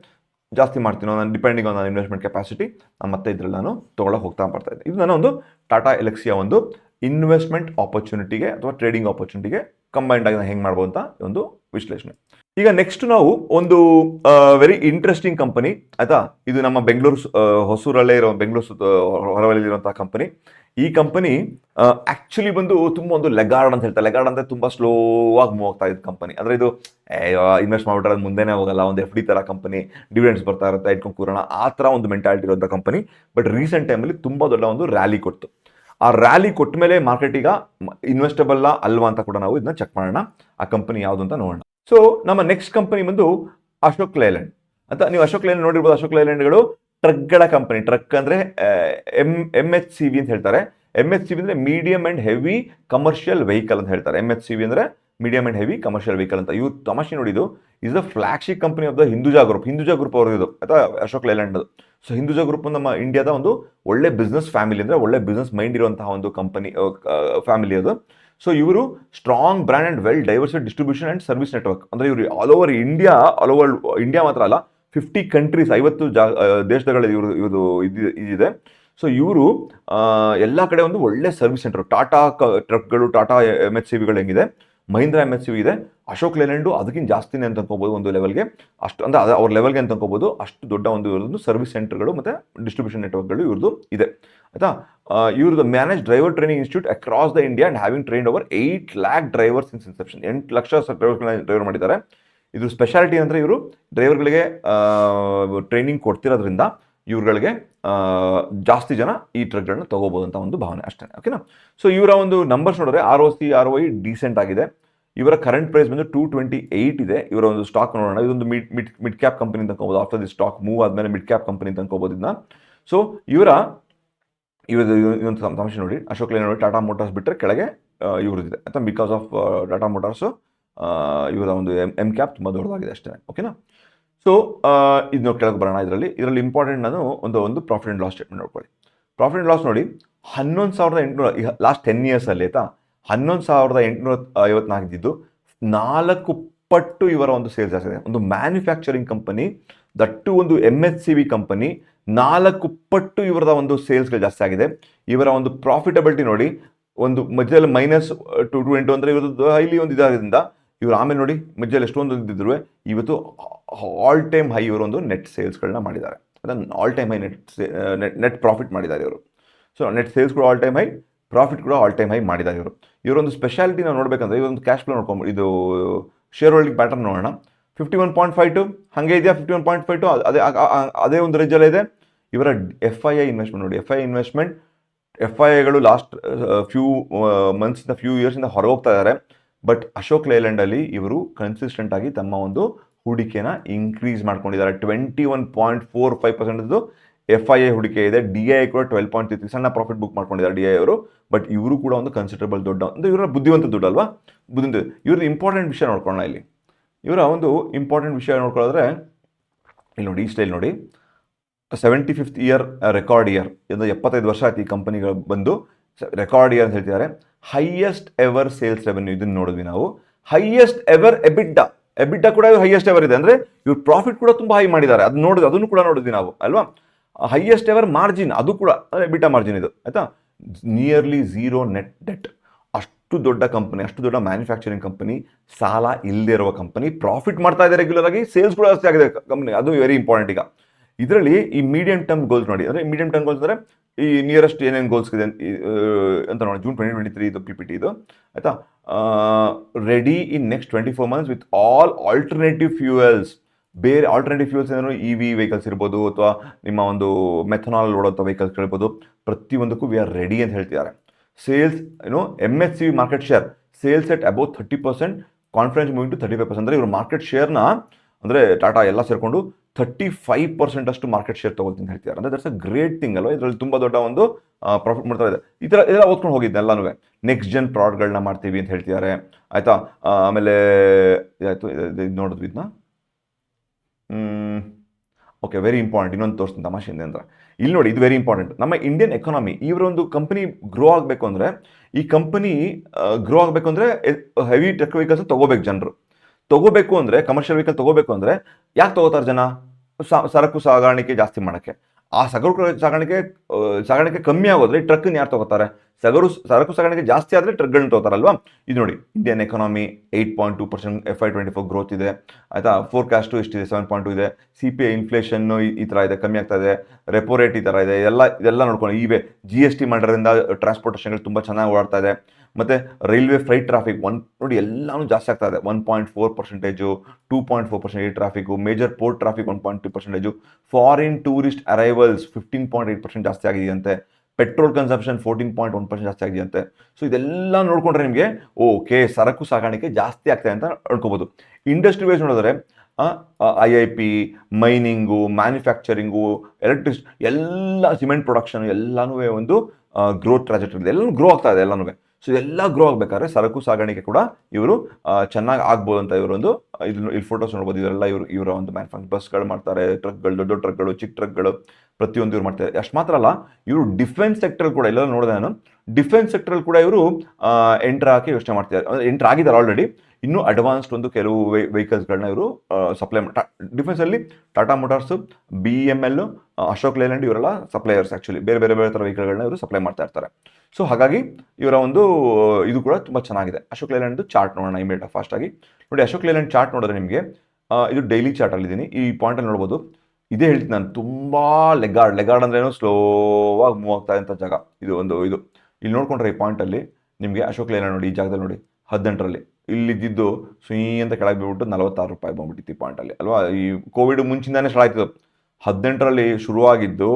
ಜಾಸ್ತಿ ಮಾಡ್ತೀನೋ, ನಾನು ಡಿಪೆಂಡಿಂಗ್ ಆನ್ ನನ್ನ ಇನ್ವೆಸ್ಟ್ಮೆಂಟ್ ಕೆಪಾಸಿಟಿ ನಾನು ಮತ್ತೆ ಇದ್ರಲ್ಲಿ ನಾನು ತೊಗೊಳ್ಳೋಕೆ ಹೋಗ್ತಾ ಬರ್ತಾ ಇದ್ದೆ. ಇದು ನನ್ನ ಒಂದು ಟಾಟಾ ಎಲೆಕ್ಸಿಯ ಒಂದು ಇನ್ವೆಸ್ಟ್ಮೆಂಟ್ ಆಪರ್ಚುನಿಟಿಗೆ ಅಥವಾ ಟ್ರೇಡಿಂಗ್ ಆಪರ್ಚುನಿಟಿಗೆ ಕಂಬೈಂಡ್ ಆಗಿ ಹೆಂಗೆ ಮಾಡ್ಬೋದು ಅಂತ ಒಂದು ವಿಶ್ಲೇಷಣೆ. ಈಗ ನೆಕ್ಸ್ಟ್ ನಾವು ಒಂದು ವೆರಿ ಇಂಟ್ರೆಸ್ಟಿಂಗ್ ಕಂಪನಿ ಆಯ್ತಾ? ಇದು ನಮ್ಮ ಬೆಂಗಳೂರು ಹೊಸೂರಲ್ಲೇ ಇರೋ ಬೆಂಗಳೂರು ಸುತ್ತ ಹೊರವಲಿರುವಂತಹ ಕಂಪನಿ ಈ ಕಂಪನಿ ಆ್ಯಕ್ಚುಲಿ ಬಂದು ತುಂಬ ಒಂದು ಲೆಗಾರ್ಡ್ ಅಂತ ಹೇಳ್ತಾರೆ. ಲೆಗಾರ್ಡ್ ಅಂದರೆ ತುಂಬ ಸ್ಲೋ ಆಗಿ ಮೂವ್ ಆಗ್ತಾ ಇದ್ದ ಕಂಪನಿ ಅಂದರೆ ಇದು ಇನ್ವೆಸ್ಟ್ ಮಾಡ್ಬಿಟ್ರೆ ಅದು ಮುಂದೆನೇ ಹೋಗಲ್ಲ. ಒಂದು ಎಫ್ ಡಿ ಥರ ಕಂಪನಿ ಡಿವಿಡೆಂಡ್ಸ್ ಬರ್ತಾ ಇರುತ್ತೆ ಇಟ್ಕೊಂಡು ಕೂರೋಣ. ಆ ಥರ ಒಂದು ಮೆಂಟಾಲಿಟಿ ಇರೋಂಥ ಕಂಪನಿ ಬಟ್ ರೀಸೆಂಟ್ ಟೈಮಲ್ಲಿ ತುಂಬ ದೊಡ್ಡ ಒಂದು ರ್ಯಾಲಿ ಕೊಡ್ತು. ಆ ರ್ಯಾಲಿ ಕೊಟ್ಟ ಮೇಲೆ ಮಾರ್ಕೆಟ್ ಈಗ ಇನ್ವೆಸ್ಟಬಲ್ಲ ಅಲ್ವಾ ಅಂತ ಕೂಡ ನಾವು ಇದನ್ನ ಚೆಕ್ ಮಾಡೋಣ. ಆ ಕಂಪನಿ ಯಾವುದು ಅಂತ ನೋಡೋಣ. ಸೊ ನಮ್ಮ ನೆಕ್ಸ್ಟ್ ಕಂಪನಿ ಬಂದು ಅಶೋಕ್ ಲೇಲ್ಯಾಂಡ್. ಅಂತ ನೀವು ಅಶೋಕ್ ಲೇಲ್ಯಾಂಡ್ ನೋಡಿರ್ಬೋದು. ಅಶೋಕ್ ಲೇಲ್ಯಾಂಡ್ಗಳು ಟ್ರಕ್ಗಳ ಕಂಪನಿ ಟ್ರಕ್ ಅಂದರೆ M M H C V ಅಂತ ಹೇಳ್ತಾರೆ. ಎಂ ಎಚ್ ಸಿ ವಿ ಅಂದರೆ medium and heavy commercial vehicle ಅಂತ ಹೇಳ್ತಾರೆ. ಎಂ ಎಚ್ ಸಿ ವಿ ಅಂದರೆ medium and heavy commercial vehicle ಅಂತ. ಇವು ತಮಾಷೆ ನೋಡಿದ್ದು is the flagship company of the Hinduja group Hinduja group ಅವ್ರದ್ದು ಅಥವಾ Ashok Layland so Hinduja group ನಮ್ಮ ಇಂಡಿಯಾದ ಒಂದು ಒಳ್ಳೆ ಬಿಸ್ನೆಸ್ ಫ್ಯಾಮಿಲಿ ಅಂದರೆ ಒಳ್ಳೆ ಬಿಸ್ನೆಸ್ ಮೈಂಡ್ ಇರುವಂತಹ ಒಂದು ಕಂಪನಿ ಫ್ಯಾಮಿಲಿ ಅದು. ಸೊ ಇವರು strong brand and well diversified distribution and service network ಅಂದರೆ ಇವರು all over India all over India ಮಾತ್ರ ಅಲ್ಲ ಫಿಫ್ಟಿ ಕಂಟ್ರೀಸ್ ಐವತ್ತು ಜಾ ದೇಶಗಳಲ್ಲಿ ಇವರು ಇವರು ಇದು ಇದಿದೆ. ಸೊ ಇವರು ಎಲ್ಲ ಕಡೆ ಒಂದು ಒಳ್ಳೆ ಸರ್ವಿಸ್ ಸೆಂಟರ್ ಟಾಟಾ ಟ್ರಕ್ಗಳು ಟಾಟಾ ಎಂ ಎಚ್ ಸಿ ವಿಗಳು ಹೆಂಗಿದೆ. ಮಹೀಂದ್ರ ಎಂ ಎಸ್ ಯು ಇದೆ. ಅಶೋಕ್ ಲೇಲ್ಯಾಂಡು ಅದಕ್ಕಿಂತ ಜಾಸ್ತಿನೇ ಅಂತ ಅನ್ಕೋಬೋದು ಒಂದು ಲೆವೆಲ್ಗೆ ಅಷ್ಟು ಅಂದರೆ ಅದು ಅವ್ರ ಲೆವೆಲ್ಗೆ ಅಂತ ಅನ್ಕೋಬೋದು. ಅಷ್ಟು ದೊಡ್ಡ ಒಂದು ಇವ್ರದ್ದು ಸರ್ವಿಸ್ ಸೆಂಟರ್ಗಳು ಮತ್ತು ಡಿಸ್ಟ್ರಿಬ್ಯೂಷನ್ ನೆಟ್ವರ್ಕ್ಗಳು ಇವ್ರದ್ದು ಇದೆ. ಆಯಿತಾ? ಇವ್ರದ್ದು manage driver training institute across the India and having train over eight lakh drivers in inception ಎಂಟು ಲಕ್ಷ ಡ್ರೈವರ್ಗಳನ್ನ ಡ್ರೈವರ್ ಮಾಡಿದ್ದಾರೆ. ಇದು ಸ್ಪೆಷಾಲಿಟಿ ಅಂದರೆ ಇವರು ಡ್ರೈವರ್ಗಳಿಗೆ ಟ್ರೈನಿಂಗ್ ಕೊಡ್ತಿರೋದ್ರಿಂದ ಇವ್ರುಗಳಿಗೆ ಜಾಸ್ತಿ ಜನ ಈ ಟ್ರಕ್ಗಳನ್ನ ತೊಗೋಬೋದು ಅಂತ ಒಂದು ಭಾವನೆ ಅಷ್ಟೇ ಓಕೆನಾ ಸೊ ಇವರ ಒಂದು ನಂಬರ್ಸ್ ನೋಡಿದ್ರೆ R O C R I decent ಆಗಿದೆ. ಇವರ ಕರೆಂಟ್ ಪ್ರೈಸ್ ಬಂದು ಟೂ ಟ್ವೆಂಟಿ ಏಯ್ಟ್ ಇದೆ. ಇವರ ಒಂದು ಸ್ಟಾಕ್ ನೋಡೋಣ. ಇದೊಂದು mid mid mid cap company ಅಂತ ಆಫ್ಟರ್ ದಿ ಸ್ಟಾಕ್ ಮೂವ್ ಆದಮೇಲೆ ಮಿಡ್ ಕ್ಯಾಪ್ ಕಂಪನಿ ಅಂತ ಇದನ್ನ. ಸೊ ಇವರ, ಇವ್ರದ್ದು ಇನ್ನೊಂದು ತಮಾಷೆ ನೋಡಿ. ಅಶೋಕ್ ಲೇನ್ ನೋಡಿ ಟಾಟಾ ಮೋಟಾರ್ಸ್ ಬಿಟ್ಟರೆ ಕೆಳಗೆ ಇವ್ರದ್ದಿದೆ. ಅಥವಾ ಬಿಕಾಸ್ ಆಫ್ ಟಾಟಾ ಮೋಟಾರ್ಸು ಇವರ ಒಂದು ಎಂ ಎಂ ಕ್ಯಾಪ್ ತುಂಬ ದೊಡ್ಡದಾಗಿದೆ ಅಷ್ಟೇ ಓಕೆನಾ ಸೊ ಇದನ್ನ ಕೆಳಗೆ ಬರೋಣ. ಇದರಲ್ಲಿ ಇದರಲ್ಲಿ ಇಂಪಾರ್ಟೆಂಟ್ ನಾನು ಒಂದು ಒಂದು ಪ್ರಾಫಿಟ್ ಆ್ಯಂಡ್ ಲಾಸ್ ಸ್ಟೇಟ್ಮೆಂಟ್ ನೋಡ್ಕೊಳ್ಳಿ. ಪ್ರಾಫಿಟ್ ಆ್ಯಂಡ್ ಲಾಸ್ ನೋಡಿ, ಹನ್ನೊಂದು ಸಾವಿರದ ಎಂಟುನೂರ ಲಾಸ್ಟ್ ಟೆನ್ ಇಯರ್ಸಲ್ಲಿ ಆಯಿತಾ? ಹನ್ನೊಂದು ಸಾವಿರದ ಎಂಟುನೂರ ಐವತ್ನಾಲ್ಕು ಇದ್ದಿದ್ದು ನಾಲ್ಕು ಪಟ್ಟು ಇವರ ಒಂದು ಸೇಲ್ಸ್ ಜಾಸ್ತಿ ಇದೆ. ಒಂದು ಮ್ಯಾನುಫ್ಯಾಕ್ಚರಿಂಗ್ ಕಂಪನಿ ದಟ್ಟು ಒಂದು M H C V company ನಾಲ್ಕು ಪಟ್ಟು ಇವರದ ಒಂದು ಸೇಲ್ಸ್ಗಳು ಜಾಸ್ತಿ ಆಗಿದೆ. ಇವರ ಒಂದು ಪ್ರಾಫಿಟಬಿಲಿಟಿ ನೋಡಿ, ಒಂದು ಮಧ್ಯದಲ್ಲಿ ಮೈನಸ್ ಟು ಟು ಎಂಟು ಅಂದರೆ ಇವರದ್ದು ಹೈಲಿ ಒಂದು ಇದಾದ್ರಿಂದ ಇವರು ಆಮೇಲೆ ನೋಡಿ ಮಧ್ಯದಲ್ಲಿ ಎಷ್ಟೊಂದು ಇದ್ದಿದ್ರು, ಇವತ್ತು ಆಲ್ ಟೈಮ್ ಹೈ ಇವರು ಒಂದು ನೆಟ್ ಸೇಲ್ಸ್ಗಳನ್ನ ಮಾಡಿದ್ದಾರೆ. ಅದನ್ನು all time high net net net profit ಮಾಡಿದ್ದಾರೆ ಇವರು. ಸೊ ನೆಟ್ ಸೇಲ್ಸ್ ಕೂಡ ಆಲ್ ಟೈಮ್ ಹೈ ಪ್ರಾಫಿಟ್ ಕೂಡ ಆಲ್ ಟೈಮ್ ಹೈ ಮಾಡಿದ್ದಾರೆ ಇವರು. ಇವರೊಂದು ಸ್ಪೆಷಾಲಿಟಿ ನಾವು ನೋಡಬೇಕಂದ್ರೆ ಇವರೊಂದು ಕ್ಯಾಶ್ ಫ್ಲೋ ನೋಡ್ಕೊಂಡು ಇದು ಶೇರ್ ಹೋಲ್ಡಿಂಗ್ ಪ್ಯಾಟರ್ನ್ ನೋಡೋಣ. Fifty one point five two ಹಾಗೆ ಇದೆಯಾ? Fifty one point five two ಅದೇ ಅದೇ ಒಂದು ರೇಂಜಲ್ಲೇ ಇದೆ. ಇವರ ಎಫ್ ಐ ಐ ಇನ್ವೆಸ್ಟ್ಮೆಂಟ್ ನೋಡಿ F I investment F I ಐಗಳು last few ಮಂತ್ಸಿಂದ ಫ್ಯೂ ಇಯರ್ಸಿಂದ ಹೊರಗೆ ಹೋಗ್ತಾ ಇದ್ದಾರೆ ಬಟ್ ಅಶೋಕ್ ಲೇಲ್ಯಾಂಡಲ್ಲಿ ಇವರು ಕನ್ಸಿಸ್ಟೆಂಟ್ ಆಗಿ ತಮ್ಮ ಒಂದು ಹೂಡಿಕೆನ ಇನ್ಕ್ರೀಸ್ ಮಾಡ್ಕೊಂಡಿದ್ದಾರೆ. Twenty one point four five percent F I I ಹೂಡಿಕೆ ಇದೆ. ಡಿ ಐ ಕೂಡ ಟ್ವೆಲ್ ಪಾಯಿಂಟ್ ತ್ರೀ ಸಣ್ಣ ಪ್ರಾಫಿಟ್ ಬುಕ್ ಮಾಡ್ಕೊಂಡಿದ್ದಾರೆ ಡಿ ಐ ಅವರು. ಬಟ್ ಇವರು ಕೂಡ ಒಂದು ಕನ್ಸಿಡರಬಲ್ ದೊಡ್ಡ ಅಂದರೆ ಇವರ ಬುದ್ಧಿವಂತ ದುಡ್ಡು ಅಲ್ವಾ? ಬುದ್ಧಿವಂತ ಇವ್ರದ್ದು ಇಂಪಾರ್ಟೆಂಟ್ ವಿಷಯ ನೋಡ್ಕೊಳ್ಳೋಣ ಇಲ್ಲಿ. ಇವರ ಒಂದು ಇಂಪಾರ್ಟೆಂಟ್ ವಿಷಯ ನೋಡ್ಕೊಳ್ಳೋದ್ರೆ ಇಲ್ಲಿ ನೋಡಿ, ಈ ಸ್ಟೈಲ್ ನೋಡಿ. Seventy fifth year record year ಇದು ಎಪ್ಪತ್ತೈದು ವರ್ಷ ಆಯ್ತು ಈ ಕಂಪನಿಗಳು ಬಂದು. ರೆಕಾರ್ಡ್ ಇಯರ್ ಅಂತ ಹೇಳ್ತಿದ್ದಾರೆ. ಹೈಯೆಸ್ಟ್ ಎವರ್ ಸೇಲ್ಸ್ ರೆವೆನ್ಯೂ ಇದನ್ನು ನೋಡಿದ್ವಿ ನಾವು. ಹೈಯೆಸ್ಟ್ ಎವರ್ ಎಬಿಡ್ಡ ಎಬಿಡ್ಡ ಕೂಡ ಹೈಯೆಸ್ಟ್ ಎವರ್ ಇದೆ. ಅಂದರೆ ಇವ್ರ ಪ್ರಾಫಿಟ್ ಕೂಡ ತುಂಬ ಹೈ ಮಾಡಿದ್ದಾರೆ. ಅದು ನೋಡಿದ್ವಿ ಅದನ್ನು ಕೂಡ ನೋಡಿದ್ವಿ ನಾವು, ಅಲ್ವಾ? ಹೈಯೆಸ್ಟ್ ಎವರ್ ಮಾರ್ಜಿನ್ ಅದು ಕೂಡ ಎಬಿಡ್ಡ ಮಾರ್ಜಿನ್ ಇದು, ಆಯಿತಾ? ನಿಯರ್ಲಿ ಝೀರೋ ನೆಟ್ ಡೆಟ್ ಅಷ್ಟು ದೊಡ್ಡ ಕಂಪನಿ ಅಷ್ಟು ದೊಡ್ಡ ಮ್ಯಾನುಫ್ಯಾಕ್ಚರಿಂಗ್ ಕಂಪನಿ ಸಾಲ ಇಲ್ಲದೆ ಇರುವ ಕಂಪನಿ ಪ್ರಾಫಿಟ್ ಮಾಡ್ತಾ ಇದೆ ರೆಗ್ಯುಲರ್ ಆಗಿ ಸೇಲ್ಸ್ ಕೂಡ ಜಾಸ್ತಿ ಆಗಿದೆ ಕಂಪನಿ ಅದು ವೆರಿ ಇಂಪಾರ್ಟೆಂಟ್ ಈಗ. ಇದರಲ್ಲಿ ಈ ಮೀಡಿಯಂ ಟರ್ಮ್ ಗೋಲ್ಸ್ ನೋಡಿ, ಅಂದರೆ ಮೀಡಿಯಂ ಟರ್ಮ್ ಗೋಲ್ಸ್ ಅಂದರೆ ಈ ನಿಯರೆಸ್ಟ್ ಏನೇನು ಗೋಲ್ಸ್ ಇದೆ ಅಂತ ನೋಡಿ ಜೂನ್ ಟ್ವೆಂಟಿ ಟ್ವೆಂಟಿ ತ್ರೀ ಇದು ಪಿ ಪಿ ಟಿ ಇದು, ಆಯಿತಾ? Ready in next twenty four months with all alternative fuels ಬೇರೆ ಆಲ್ಟರ್ನೇಟಿವ್ ಫ್ಯೂಯಲ್ಸ್ ಏನಾದ್ರು ಇ ವಿ ವೆಹಿಕಲ್ಸ್ ಇರ್ಬೋದು, ಅಥವಾ ನಿಮ್ಮ ಒಂದು ಮೆಥನಾಲ್ ಓಡೋಂಥ ವೆಹಿಕಲ್ಸ್ ಇರ್ಬೋದು ಪ್ರತಿಯೊಂದಕ್ಕೂ ವಿ ಆರ್ ರೆಡಿ ಅಂತ ಹೇಳ್ತಿದ್ದಾರೆ. ಸೇಲ್ಸ್ ಏನು M S C market share sales at about thirty percent confidence moving to thirty five percent ಅಂದರೆ ಇವರು ಮಾರ್ಕೆಟ್ ಶೇರ್ನ ಅಂದರೆ ಟಾಟಾ ಎಲ್ಲ ಸೇರಿಕೊಂಡು ಥರ್ಟಿ ಫೈವ್ ಪರ್ಸೆಂಟ್ ಅಷ್ಟು ಮಾರ್ಕೆಟ್ ಶೇರ್ ತಗೊಳ್ತೀನಿ ಹೇಳ್ತಿದ್ದಾರೆ. ಅಂದರೆ ದಟ್ಸ್ ಅ ಗ್ರೇಟ್ ಥಿಂಗ್ ಅಲ್ವಾ? ಇದರಲ್ಲಿ ತುಂಬ ದೊಡ್ಡ ಒಂದು ಪ್ರಾಫಿಟ್ ಮಾಡ್ತಾ ಇದೆ. ಈ ಥರ ಎಲ್ಲ ಓದ್ಕೊಂಡು ಹೋಗಿದ್ದೆ ಎಲ್ಲನೂ ನೆಕ್ಸ್ಟ್ ಜನ್ ಪ್ರಾಡಕ್ಟ್ಗಳನ್ನ ಮಾಡ್ತೀವಿ ಅಂತ ಹೇಳ್ತಿದ್ದಾರೆ. ಆಯಿತಾ? ಆಮೇಲೆ ಆಯಿತು ಇದು ನೋಡಿದ್ವಿ ಇದನ್ನ ಓಕೆ ವೆರಿ ಇಂಪಾರ್ಟೆಂಟ್ ಇನ್ನೊಂದು ತೋರಿಸ್ತೀನಿ ತಮಾಷೆ ಅಂದರೆ. ಇಲ್ಲಿ ನೋಡಿ, ಇದು ವೆರಿ ಇಂಪಾರ್ಟೆಂಟ್ ನಮ್ಮ ಇಂಡಿಯನ್ ಎಕಾನಮಿ ಇವರ ಒಂದು ಕಂಪನಿ ಗ್ರೋ ಆಗಬೇಕು ಅಂದರೆ, ಈ ಕಂಪನಿ ಗ್ರೋ ಆಗಬೇಕು ಅಂದರೆ ಹೆವಿ ಟೆಕ್ ವೆಹಿಕಲ್ಸ್ ತಗೋಬೇಕು ಜನರು. ತಗೋಬೇಕು ಅಂದರೆ ಕಮರ್ಷಿಯಲ್ ವೆಹಿಕಲ್ ತಗೋಬೇಕು ಅಂದರೆ, ಯಾಕೆ ತಗೋತಾರೆ ಜನ? ಸರಕು ಸಾಗಾಣಿಕೆ ಜಾಸ್ತಿ ಮಾಡೋಕ್ಕೆ. ಆ ಸಗರು ಸಾಗಾಣಿಕೆ ಸಾಗಾಣಿಕೆ ಕಮ್ಮಿ ಆಗೋದ್ರೆ ಟ್ರಕ್ಕನ್ನು ಯಾರು ತಗೋತಾರೆ? ಸಗರು, ಸರಕು ಸಾಗಾಣಿಕೆ ಜಾಸ್ತಿ ಆದರೆ ಟ್ರಕ್ಗಳನ್ನ ತಗೋತಾರಲ್ವಾ? ಇದು ನೋಡಿ Indian economy eight point two percent F I twenty four growth ಇದೆ. ಆಯಿತಾ? ಫೋರ್ಕಾಸ್ಟು ಇಷ್ಟಿದೆ ಸೆವೆನ್ ಪಾಯಿಂಟ್ ಟು ಇದೆ. ಸಿ ಪಿ ಐ ಇನ್ಫ್ಲೇಷನ್ನು ಈ ಥರ ಇದೆ, ಕಮ್ಮಿ ಆಗ್ತಾ ಇದೆ. ರೆಪೋ ರೇಟ್ ಈ ಥರ ಇದೆ. ಎಲ್ಲ ಇದೆಲ್ಲ ನೋಡ್ಕೊಂಡು ಇವೆ ಜಿ ಎಸ್ ಟಿ ಮಾಡೋದ್ರಿಂದ ಟ್ರಾನ್ಸ್ಪೋರ್ಟೇಷನ್ಗಳು ತುಂಬ ಚೆನ್ನಾಗಿ ಓಡಾಡ್ತಾ ಇದೆ. ಮತ್ತು ರೈಲ್ವೆ ಫ್ರೈಟ್ ಟ್ರಾಫಿಕ್ ಒನ್ ನೋಡಿ ಎಲ್ಲಾನು ಜಾಸ್ತಿ ಆಗ್ತಾ ಇದೆ. One point four percentage two point four percentage traffic major port traffic one point two percentage foreign tourist arrivals fifteen point eight percent ಜಾಸ್ತಿ ಆಗಿದೆಯಂತೆ. Petrol consumption fourteen point one percent ಜಾಸ್ತಿ ಆಗಿದೆಯಂತೆ. So ಇದೆಲ್ಲ ನೋಡ್ಕೊಂಡ್ರೆ ನಿಮಗೆ ಓಕೆ ಸರಕು ಸಾಗಾಣಿಕೆ ಜಾಸ್ತಿ ಆಗ್ತಾಯಿದೆ ಅಂತ ನೋಡ್ಕೋಬೋದು ಇಂಡಸ್ಟ್ರಿ ವೈಸ್ ನೋಡಿದ್ರೆ I I P mining manufacturing electricity ಎಲ್ಲ ಸಿಮೆಂಟ್ ಪ್ರೊಡಕ್ಷನ್ ಎಲ್ಲನೂ ಒಂದು ಗ್ರೋತ್ ಟ್ರಾಜೆಕ್ಟರಿ ಇದೆ. ಎಲ್ಲನೂ ಗ್ರೋ ಆಗ್ತಾ ಇದೆ ಎಲ್ಲನೂ ಸೊ ಎಲ್ಲ ಗ್ರೋ ಆಗಬೇಕಾದ್ರೆ ಸರಕು ಸಾಗಾಣಿಕೆ ಕೂಡ ಇವರು ಚೆನ್ನಾಗಿ ಆಗ್ಬೋದು ಅಂತ ಇವರೊಂದು ಇಲ್ಲಿ ಇಲ್ಲಿ ಫೋಟೋಸ್ ನೋಡ್ಬೋದು. ಇವರೆಲ್ಲ ಇವರು, ಇವರ ಒಂದು ಮ್ಯಾನುಫ್ಯಾಕ್ಚರ್ ಬಸ್ಗಳು ಮಾಡ್ತಾರೆ ಟ್ರಕ್ಗಳು ದೊಡ್ಡ ದೊಡ್ಡ ಟ್ರಕ್ಗಳು ಚಿಕ್ಕ ಟ್ರಕ್ಗಳು ಪ್ರತಿಯೊಂದು ಇವ್ರು ಮಾಡ್ತಾರೆ. ಅಷ್ಟು ಮಾತ್ರ ಅಲ್ಲ, ಇವರು ಡಿಫೆನ್ಸ್ ಸೆಕ್ಟರ್ ಕೂಡ ಎಲ್ಲ ನೋಡಿದೆ ನಾನು ಡಿಫೆನ್ಸ್ ಸೆಕ್ಟರ್ ಕೂಡ ಇವರು ಎಂಟ್ರ್ ಹಾಕಿ ಯೋಚನೆ ಮಾಡ್ತಿದ್ದಾರೆ. ಎಂಟ್ರ್ ಎಂಟರ್ ಆಗಿದ್ದಾರೆ ಆಲ್ರೆಡಿ ಇನ್ನೂ ಅಡ್ವಾನ್ಸ್ಡ್ ಒಂದು ಕೆಲವು ವೆಹಿಕಲ್ಸ್ಗಳನ್ನ ಇವರು supply ಡಿಫೆನ್ಸಲ್ಲಿ Tata Motors B M L Ashok Leyland ಇವರೆಲ್ಲ ಸಪ್ಲೈಯರ್ಸ್ ಆ್ಯಕ್ಚುಲಿ ಬೇರೆ ಬೇರೆ ಬೇರೆ ಥರ ವೆಹಿಕಲ್ಗಳನ್ನ ಇವರು ಸಪ್ಲೈ ಮಾಡ್ತಾ ಇರ್ತಾರೆ. ಸೊ ಹಾಗಾಗಿ ಇವರ ಒಂದು, ಇದು ಕೂಡ ತುಂಬ ಚೆನ್ನಾಗಿದೆ. ಅಶೋಕ್ ಲೇಲ್ಯಾಂಡ್ದು ಚಾರ್ಟ್ ನೋಡೋಣ ಇಮಿಡಿಯೇಟ್ ಫಾಸ್ಟಾಗಿ ನೋಡಿ ಅಶೋಕ್ ಲೇಲ್ಯಾಂಡ್ ಚಾರ್ಟ್ ನೋಡಿದ್ರೆ ನಿಮಗೆ ಇದು ಡೈಲಿ ಚಾರ್ಟಲ್ಲಿದ್ದೀನಿ ಈ ಪಾಯಿಂಟಲ್ಲಿ ನೋಡ್ಬೋದು. ಇದೇ ಹೇಳ್ತೀನಿ ನಾನು, ತುಂಬ ಲೆಗಾರ್ಡ್ ಲೆಗಾರ್ಡ್ ಅಂದ್ರೆ ಏನು? ಸ್ಲೋವಾಗಿ ಮೂವ್ ಆಗ್ತಾ ಇದ್ದಂಥ ಜಾಗ. ಇದು ಒಂದು ಇದು. ಇಲ್ಲಿ ನೋಡ್ಕೊಂಡ್ರೆ ಈ ಪಾಯಿಂಟಲ್ಲಿ ನಿಮಗೆ ಅಶೋಕ್ ಲೇಲ್ಯಾಂಡ್ ನೋಡಿ, ಈ ಜಾಗದಲ್ಲಿ ನೋಡಿ, ಹದಿನೆಂಟರಲ್ಲಿ. ಇಲ್ಲಿದ್ದಿದ್ದು ಸುಯಿ ಅಂತ ಕೆಳಗೆ ಬಿಟ್ಬಿಟ್ಟು ನಲವತ್ತಾರು ರೂಪಾಯಿ ಬಂದ್ಬಿಟ್ಟಿತ್ತು ಈ ಪಾಯಿಂಟಲ್ಲಿ ಅಲ್ವಾ? ಈ ಕೋವಿಡ್ ಮುಂಚಿಂದಾನೇ ಸ್ಟಾರ್ಟ್ ಆಯ್ತು ಹದಿನೆಂಟರಲ್ಲಿ ಶುರುವಾಗಿದ್ದು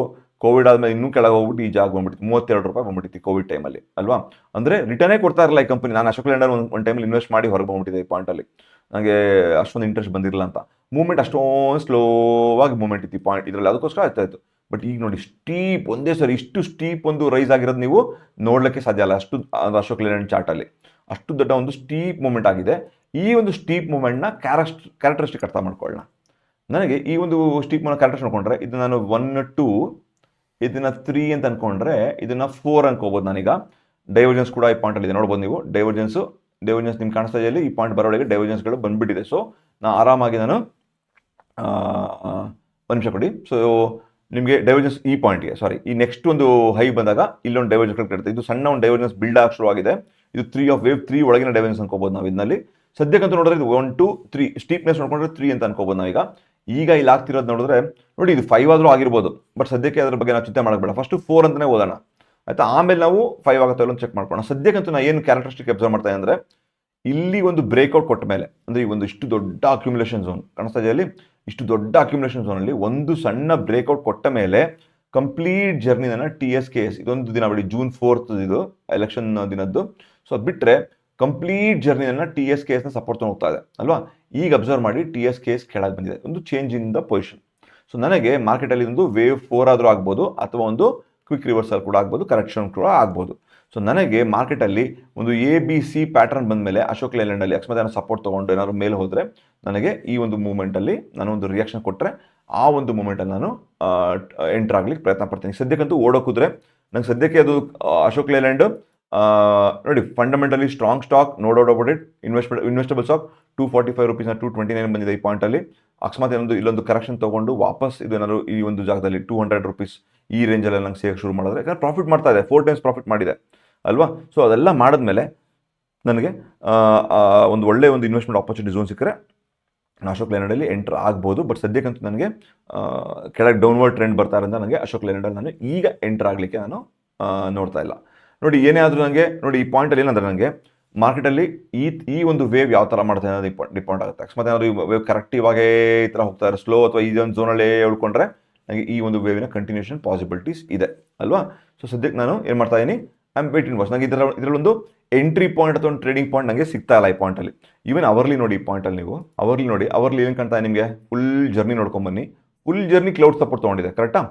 ಕೋವಿಡ್ ಆದ್ಮೇಲೆ ಇನ್ನೂ ಕೆಳಗೆ ಹೋಗ್ಬಿಟ್ಟು ಈ ಜಾಗ ಬಂದ್ಬಿಟ್ಟಿತ್ತು. ಮೂವತ್ತೆರಡು ರೂಪಾಯಿ ಬಂದ್ಬಿಟ್ಟಿತ್ತು ಕೋವಿಡ್ ಟೈಮಲ್ಲಿ ಅಲ್ವಾ? ಅಂದರೆ ರಿಟರ್ನೇ ಕೊಡ್ತಾ ಇರಲ್ಲ ಈ ಕಂಪನಿ ನಾನು ಅಶೋಕ್ ಲ್ಯಾಂಡರ್ ಒಂದು ಒಂದು ಟೈಮಲ್ಲಿ ಇನ್ವೆಸ್ಟ್ ಮಾಡಿ ಹೊರಗೆ ಬಂದ್ಬಿಟ್ಟಿದೆ ಈ ಪಾಯಿಂಟಲ್ಲಿ ನನಗೆ ಅಷ್ಟೊಂದು ಇಂಟ್ರೆಸ್ಟ್ ಬಂದಿರಲಿಲ್ಲ ಅಂತ. ಮೂವ್ಮೆಂಟ್ ಅಷ್ಟೊಂದು ಸ್ಲೋವಾಗಿ ಮೂವ್ಮೆಂಟ್ ಇತ್ತು ಈ ಪಾಯಿಂಟ್ ಇದರಲ್ಲಿ. ಅದಕ್ಕೋಸ್ಕರ ಆಯ್ತಾ ಇತ್ತು. ಬಟ್ ಈಗ ನೋಡಿ ಸ್ಟೀಪ್ ಒಂದೇ ಸರಿ, ಇಷ್ಟು ಸ್ಟೀಪ್ ಒಂದು ರೈಸ್ ಆಗಿರೋದು ನೀವು ನೋಡಲಿಕ್ಕೆ ಸಾಧ್ಯ ಅಲ್ಲ ಅಷ್ಟು ಅಶೋಕ್ ಲೇಲ್ಯಾಂಡ್ ಚಾರ್ಟಲ್ಲಿ ಅಷ್ಟು ದೊಡ್ಡ ಒಂದು ಸ್ಟೀಪ್ ಮೂಮೆಂಟ್ ಆಗಿದೆ. ಈ ಒಂದು ಸ್ಟೀಪ್ ಮೂಮೆಂಟ್ನ ಕ್ಯಾರಸ್ಟ್ ಕ್ಯಾರೆಕ್ಟರಿಸ್ಟಿಕ್ ಅರ್ಥ ಮಾಡ್ಕೊಳ್ಳೋಣ. ನನಗೆ ಈ ಒಂದು ಸ್ಟೀಪ್ ಮೂಮೆಂಟ್ ಕ್ಯಾರೆಕ್ಟರ್ಸ್ ನೋಡ್ಕೊಂಡ್ರೆ ಇದು ನಾನು ಒನ್ ಟೂ ಇದನ್ನು ತ್ರೀ ಅಂತ ಅಂದ್ಕೊಂಡ್ರೆ ಇದನ್ನು ಫೋರ್ ಅನ್ಕೋಬೋದು ನಾನೀಗ. ಡೈವರ್ಜೆನ್ಸ್ ಕೂಡ ಈ ಪಾಯಿಂಟಲ್ಲಿ ಇದೆ. ನೋಡ್ಬೋದು ನೀವು. ಡೈವರ್ಜೆನ್ಸು ಡೈವರ್ಜೆನ್ಸ್ ನಿಮ್ಗೆ ಕಾಣಿಸ್ತಾ ಇದೆಯಲ್ಲಿ ಈ ಪಾಯಿಂಟ್ ಬರೋಳಗೆ ಡೈವರ್ಜೆನ್ಸ್ಗಳು ಬಂದ್ಬಿಟ್ಟಿದೆ. ಸೊ ನಾನು ಆರಾಮಾಗಿ ನಾನು ಒಂದು ನಿಮಿಷ ಕೊಡಿ. ಸೊ ನಿಮಗೆ ಡೈವರ್ಜೆನ್ಸ್ ಈ ಪಾಯಿಂಟ್ಗೆ ಸಾರಿ ಈ ನೆಕ್ಸ್ಟ್ ಒಂದು ಹೈ ಬಂದಾಗ ಇಲ್ಲೊಂದು ಡೈವರ್ಜೆನ್ಸ್ ಕರೆಕ್ಟ್ ಇದು ಸಣ್ಣ ಒಂದು ಡೈವರ್ಜೆನ್ಸ್ ಬಿಲ್ಡ್ ಆಗಿ ಶುರುವಾಗಿದೆ. ಇದು ತ್ರೀ ಆಫ್ ವೇವ್ ತ್ರೀ ಒಳಗಿನ ಡೈವೆನ್ಸ್ ಅನ್ಕೋಬೋದು ನಾವು ಇದರಲ್ಲಿ ಸದ್ಯಕ್ಕಂತೂ ನೋಡಿದ್ರೆ ಇದು ಒನ್ ಟು ತ್ರೀ ಸ್ಟೀಪ್ನೆಸ್ ನೋಡ್ಕೊಂಡ್ರೆ ತ್ರೀ ಅಂತ ಅನ್ಕೋಬೋದು ನಾವು ಈಗ ಈಗ ಇಲ್ಲಿ ಆಗ್ತಿರೋದು ನೋಡಿದ್ರೆ, ನೋಡಿ ಇದು ಫೈವ್ ಆದರೂ ಆಗಿರ್ಬೋದು ಬಟ್ ಸದ್ಯಕ್ಕೆ ಅದ್ರ ಬಗ್ಗೆ ನಾವು ಚಿಂತೆ ಮಾಡಬೇಡ ಫಸ್ಟ್ ಫೋರ್ ಅಂತಲೇ ಓದೋಣ. ಆಯಿತಾ? ಆಮೇಲೆ ನಾವು ಫೈವ್ ಆಗುತ್ತೋ ಅಲ್ಲೊಂದು ಚೆಕ್ ಮಾಡ್ಕೋಣ ಸದ್ಯಕ್ಕಂತೂ ನಾನು ಏನು ಕ್ಯಾರೆಕ್ಟರಿಸ್ಟಿಕ್ ಅಬ್ಸರ್ವ್ ಮಾಡ್ತಾ ಅಂದರೆ, ಇಲ್ಲಿ ಒಂದು ಬ್ರೇಕ್ಔಟ್ ಕೊಟ್ಟ ಮೇಲೆ, ಅಂದರೆ ಈ ಒಂದು ಇಷ್ಟು ದೊಡ್ಡ ಅಕ್ಯುಮುಲೇಷನ್ ಝೋನ್ ಕಾಣಿಸ್ತಾ ಇದೆಯಲ್ಲಿ ಇಷ್ಟು ದೊಡ್ಡ ಅಕ್ಯುಮುಲೇಷನ್ ಝೋನಲ್ಲಿ ಒಂದು ಸಣ್ಣ ಬ್ರೇಕ್ಔಟ್ ಕೊಟ್ಟ ಮೇಲೆ ಕಂಪ್ಲೀಟ್ ಜರ್ನಿನ ಟಿ ಎಸ್ ಕೆ ಎಸ್ ಇದೊಂದು ದಿನ ಬಿಡಿ ಜೂನ್ ಫೋರ್ತ್ ಇದು ಎಲೆಕ್ಷನ್ ದಿನದ್ದು. ಸೊ ಅದು ಬಿಟ್ಟರೆ ಕಂಪ್ಲೀಟ್ ಜರ್ನಿನ ಟಿ ಎಸ್ ಕೆ ಎಸ್ನ ಸಪೋರ್ಟ್ ಹೋಗ್ತಾ ಇದೆ, ಅಲ್ವಾ? ಈಗ ಅಬ್ಸರ್ವ್ ಮಾಡಿ ಟಿ ಎಸ್ ಕೆ ಎಸ್ ಕೆಳಗೆ ಬಂದಿದೆ, ಒಂದು change in the position so ನನಗೆ ಮಾರ್ಕೆಟಲ್ಲಿ ಒಂದು ವೇವ್ ಫೋರ್ ಆದರೂ ಆಗ್ಬೋದು, ಅಥವಾ ಒಂದು ಕ್ವಿಕ್ ರಿವರ್ಸಲ್ ಕೂಡ ಆಗ್ಬೋದು ಕರೆಕ್ಷನ್ ಕೂಡ ಆಗ್ಬೋದು. ಸೊ ನನಗೆ ಮಾರ್ಕೆಟಲ್ಲಿ ಒಂದು ಎ ಬಿ ಸಿ ಪ್ಯಾಟರ್ನ್ ಬಂದಮೇಲೆ ಅಶೋಕ್ ಲೇಲ್ಯಾಂಡಲ್ಲಿ ಅಕಸ್ಮಾತ್ ಏನೋ ಸಪೋರ್ಟ್ ತೊಗೊಂಡು ಏನಾದರೂ ಮೇಲೆ ಹೋದರೆ ನನಗೆ ಈ ಒಂದು ಮೂಮೆಂಟಲ್ಲಿ ನಾನು ಒಂದು ರಿಯಾಕ್ಷನ್ ಕೊಟ್ಟರೆ ಆ ಒಂದು ಮೂಮೆಂಟಲ್ಲಿ ನಾನು ಎಂಟ್ರ್ ಆಗ್ಲಿಕ್ಕೆ ಪ್ರಯತ್ನ ಪಡ್ತೀನಿ. ಸದ್ಯಕ್ಕಂತೂ ಓಡೋಕಿದ್ರೆ ನಂಗೆ ಸದ್ಯಕ್ಕೆ ಅದು ಅಶೋಕ್ ಲೇಲ್ಯಾಂಡ್ ನೋಡಿ fundamentally strong stock no doubt about it investment investable stock two forty five ರುಪೀಸ್ನ two twenty nine ಬಂದಿದೆ ಈ ಪಾಯಿಂಟಲ್ಲಿ ಅಕಸ್ಮಾತ್ ಏನೊಂದು, ಇಲ್ಲೊಂದು ಕರೆಕ್ಷನ್ ತೊಗೊಂಡು ವಾಪಸ್ ಇದು ಏನಾದ್ರು ಈ ಒಂದು ಜಾಗದಲ್ಲಿ ಟೂ ಹಂಡ್ರೆಡ್ ರುಪೀಸ್ ಈ ರೇಂಜಲ್ಲಿ ನಂಗೆ ಸೇರಕ್ಕೆ ಶುರು ಮಾಡಿದ್ರೆ, ಯಾಕಂದ್ರೆ ಪ್ರಾಫಿಟ್ ಮಾಡ್ತಾ ಇದೆ ಫೋರ್ ಟೈಮ್ಸ್ ಪ್ರಾಫಿಟ್ ಮಾಡಿದೆ, ಅಲ್ವಾ? ಸೊ ಅದೆಲ್ಲ ಮಾಡಿದ್ಮೇಲೆ ನನಗೆ ಒಂದು ಒಳ್ಳೆಯ ಒಂದು ಇನ್ವೆಸ್ಟ್ಮೆಂಟ್ ಆಪರ್ಚುನಿಟಿ ಝೋನ್ ಸಿಕ್ಕರೆ ಅಶೋಕ್ ಲೇನಡಲ್ಲಿ ಎಂಟರ್ ಆಗ್ಬೋದು. ಬಟ್ ಸದ್ಯಕ್ಕಂತೂ ನನಗೆ ಕೆಳಗೆ ಡೌನ್ವರ್ಡ್ ಟ್ರೆಂಡ್ ಬರ್ತಾ ಇರೋದ್ರಿಂದ ನನಗೆ ಅಶೋಕ್ ಲೇನಡಲ್ಲಿ ನಾನು ಈಗ ಎಂಟರ್ ಆಗಲಿಕ್ಕೆ ನಾನು ನೋಡ್ತಾ ಇಲ್ಲ. ನೋಡಿ, ಏನೇ ಆದರೂ ನನಗೆ ನೋಡಿ, ಈ ಪಾಯಿಂಟಲ್ಲಿ ಏನಂದ್ರೆ ನನಗೆ ಮಾರ್ಕೆಟಲ್ಲಿ ಈ ಈ ಒಂದು ವೇವ್ ಯಾವ ಥರ ಮಾಡ್ತಾ ಅನ್ನೋದು ಡಿಪೆಂಡ್ ಆಗುತ್ತೆ. ಅಕಸ್ಮಾತ್ ಏನಾದರೂ ಈ ವೇವ್ ಕರೆಕ್ಟಿವ್ ಇವಾಗೇ ಈ ಥರ ಹೋಗ್ತಾ ಇರೋ ಸ್ಲೋ ಅಥವಾ ಈ ಒಂದು ಝೋನಲ್ಲೇ ಉಳ್ಕೊಂಡ್ರೆ ನನಗೆ ಈ ಒಂದು ವೇವಿನ ಕಂಟಿನ್ಯೂಷನ್ ಪಾಸಿಬಿಲಿಟೀಸ್ ಇದೆ, ಅಲ್ವಾ? ಸೊ ಸದ್ಯಕ್ಕೆ ನಾನು ಏನು ಮಾಡ್ತಾ ಇದ್ದೀನಿ ಐ ಆಮ್ ವೇಟಿಂಗ್ ವಾಚ್ ನನಗೆ ಇದರ ಇದರಲ್ಲೊಂದು ಎಂಟ್ರಿ ಪಾಯಿಂಟ್ ಅಥವಾ ಟ್ರೇಡಿಂಗ್ ಪಾಯಿಂಟ್ ನನಗೆ ಸಿಗ್ತಾ ಇಲ್ಲ ಈ ಪಾಯಿಂಟಲ್ಲಿ ಈವನ್ ಅವರ್ಲಿ ನೋಡಿ ಈ ಪಾಯಿಂಟಲ್ಲಿ ನೀವು ಅವರ್ಲಿ ನೋಡಿ ಅವರ್ಲಿ ಏನು ಕಾಣ್ತಾ ನಿಮಗೆ? ಫುಲ್ ಜರ್ನಿ ನೋಡ್ಕೊಂಬನ್ನಿ ಫುಲ್ ಜರ್ನಿ ಕ್ಲೌಡ್ ಸಪೋರ್ಟ್ ತೊಗೊಂಡಿದೆ ಕರೆಕ್ಟಾ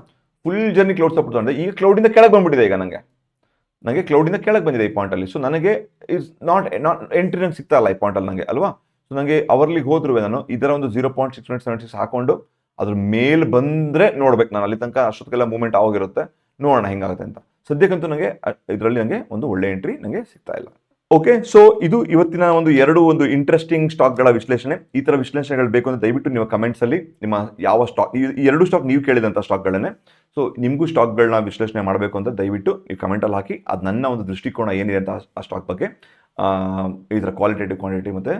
ಫುಲ್ ಜರ್ನಿ ಕ್ಲೌಡ್ ಸಪೋರ್ಟ್ ತೊಗೊಂಡಿದೆ. ಈಗ ಕ್ಲೌಡಿಂದ ಕೆಳಗೆ ಬಂದ್ಬಿಟ್ಟಿದೆ ಈಗ ನನಗೆ ನನಗೆ ಕ್ಲೌಡಿಂದ ಕೆಳಗೆ ಬಂದಿದೆ ಈ ಪಾಯಿಂಟಲ್ಲಿ ಸೊ ನನಗೆ ಇಸ್ ನಾಟ್ ನಾಟ್ ಎಂಟ್ರಿ ನಂಗೆ ಸಿಗ್ತಾ ಇಲ್ಲ ಈ ಪಾಯಿಂಟಲ್ಲಿ ನನಗೆ ಅಲ್ವಾ? ಸೊ ನನಗೆ ಅವರ್ಲಿಗೆ ಹೋದ್ರು ನಾನು ಇದರ ಒಂದು zero point six seven six ಹಾಕೊಂಡು ಅದ್ರ ಮೇಲೆ ಬಂದರೆ ನೋಡ್ಬೇಕು ನಾನು. ಅಲ್ಲಿ ತನಕ ಅಷ್ಟೊತ್ತಿಗೆಲ್ಲ ಮೂಮೆಂಟ್ ಆಗಿರುತ್ತೆ ನೋಡೋಣ ಹೆಂಗಾಗುತ್ತೆ ಅಂತ. ಸದ್ಯಕ್ಕಂತೂ ನನಗೆ ಇದರಲ್ಲಿ ನನಗೆ ಒಂದು ಒಳ್ಳೆ ಎಂಟ್ರಿ ನನಗೆ ಸಿಗ್ತಾ ಇಲ್ಲ. ಓಕೆ ಸೊ ಇದು ಇವತ್ತಿನ ಒಂದು ಎರಡು ಒಂದು ಇಂಟ್ರೆಸ್ಟಿಂಗ್ ಸ್ಟಾಕ್ಗಳ ವಿಶ್ಲೇಷಣೆ. ಈ ಥರ ವಿಶ್ಲೇಷಣೆಗಳು ಬೇಕು ಅಂತ ದಯವಿಟ್ಟು ನೀವು ಕಮೆಂಟ್ಸಲ್ಲಿ ನಿಮ್ಮ ಯಾವ ಸ್ಟಾಕ್ ಈ ಎರಡು ಸ್ಟಾಕ್ ನೀವು ಕೇಳಿದಂಥ ಸ್ಟಾಕ್ಗಳನ್ನೇ ಸೊ ನಿಮಗೂ ಸ್ಟಾಕ್ಗಳನ್ನ ವಿಶ್ಲೇಷಣೆ ಮಾಡಬೇಕು ಅಂತ ದಯವಿಟ್ಟು ನೀವು ಕಮೆಂಟಲ್ಲಿ ಹಾಕಿ. ಅದು ನನ್ನ ಒಂದು ದೃಷ್ಟಿಕೋನ ಏನಿದೆ ಅಂತ ಆ- ಸ್ಟಾಕ್ ಬಗ್ಗೆ ಈ ಥರ ಕ್ವಾಲಿಟೇಟಿವ್ ಕ್ವಾಂಟಿಟಿ ಮತ್ತು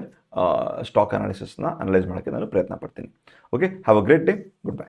ಸ್ಟಾಕ್ ಅನಾಲಿಸಿಸ್ನ ಅನಲೈಸ್ ಮಾಡೋಕ್ಕೆ ನಾನು ಪ್ರಯತ್ನ ಪಡ್ತೀನಿ. Okay have a great day good bye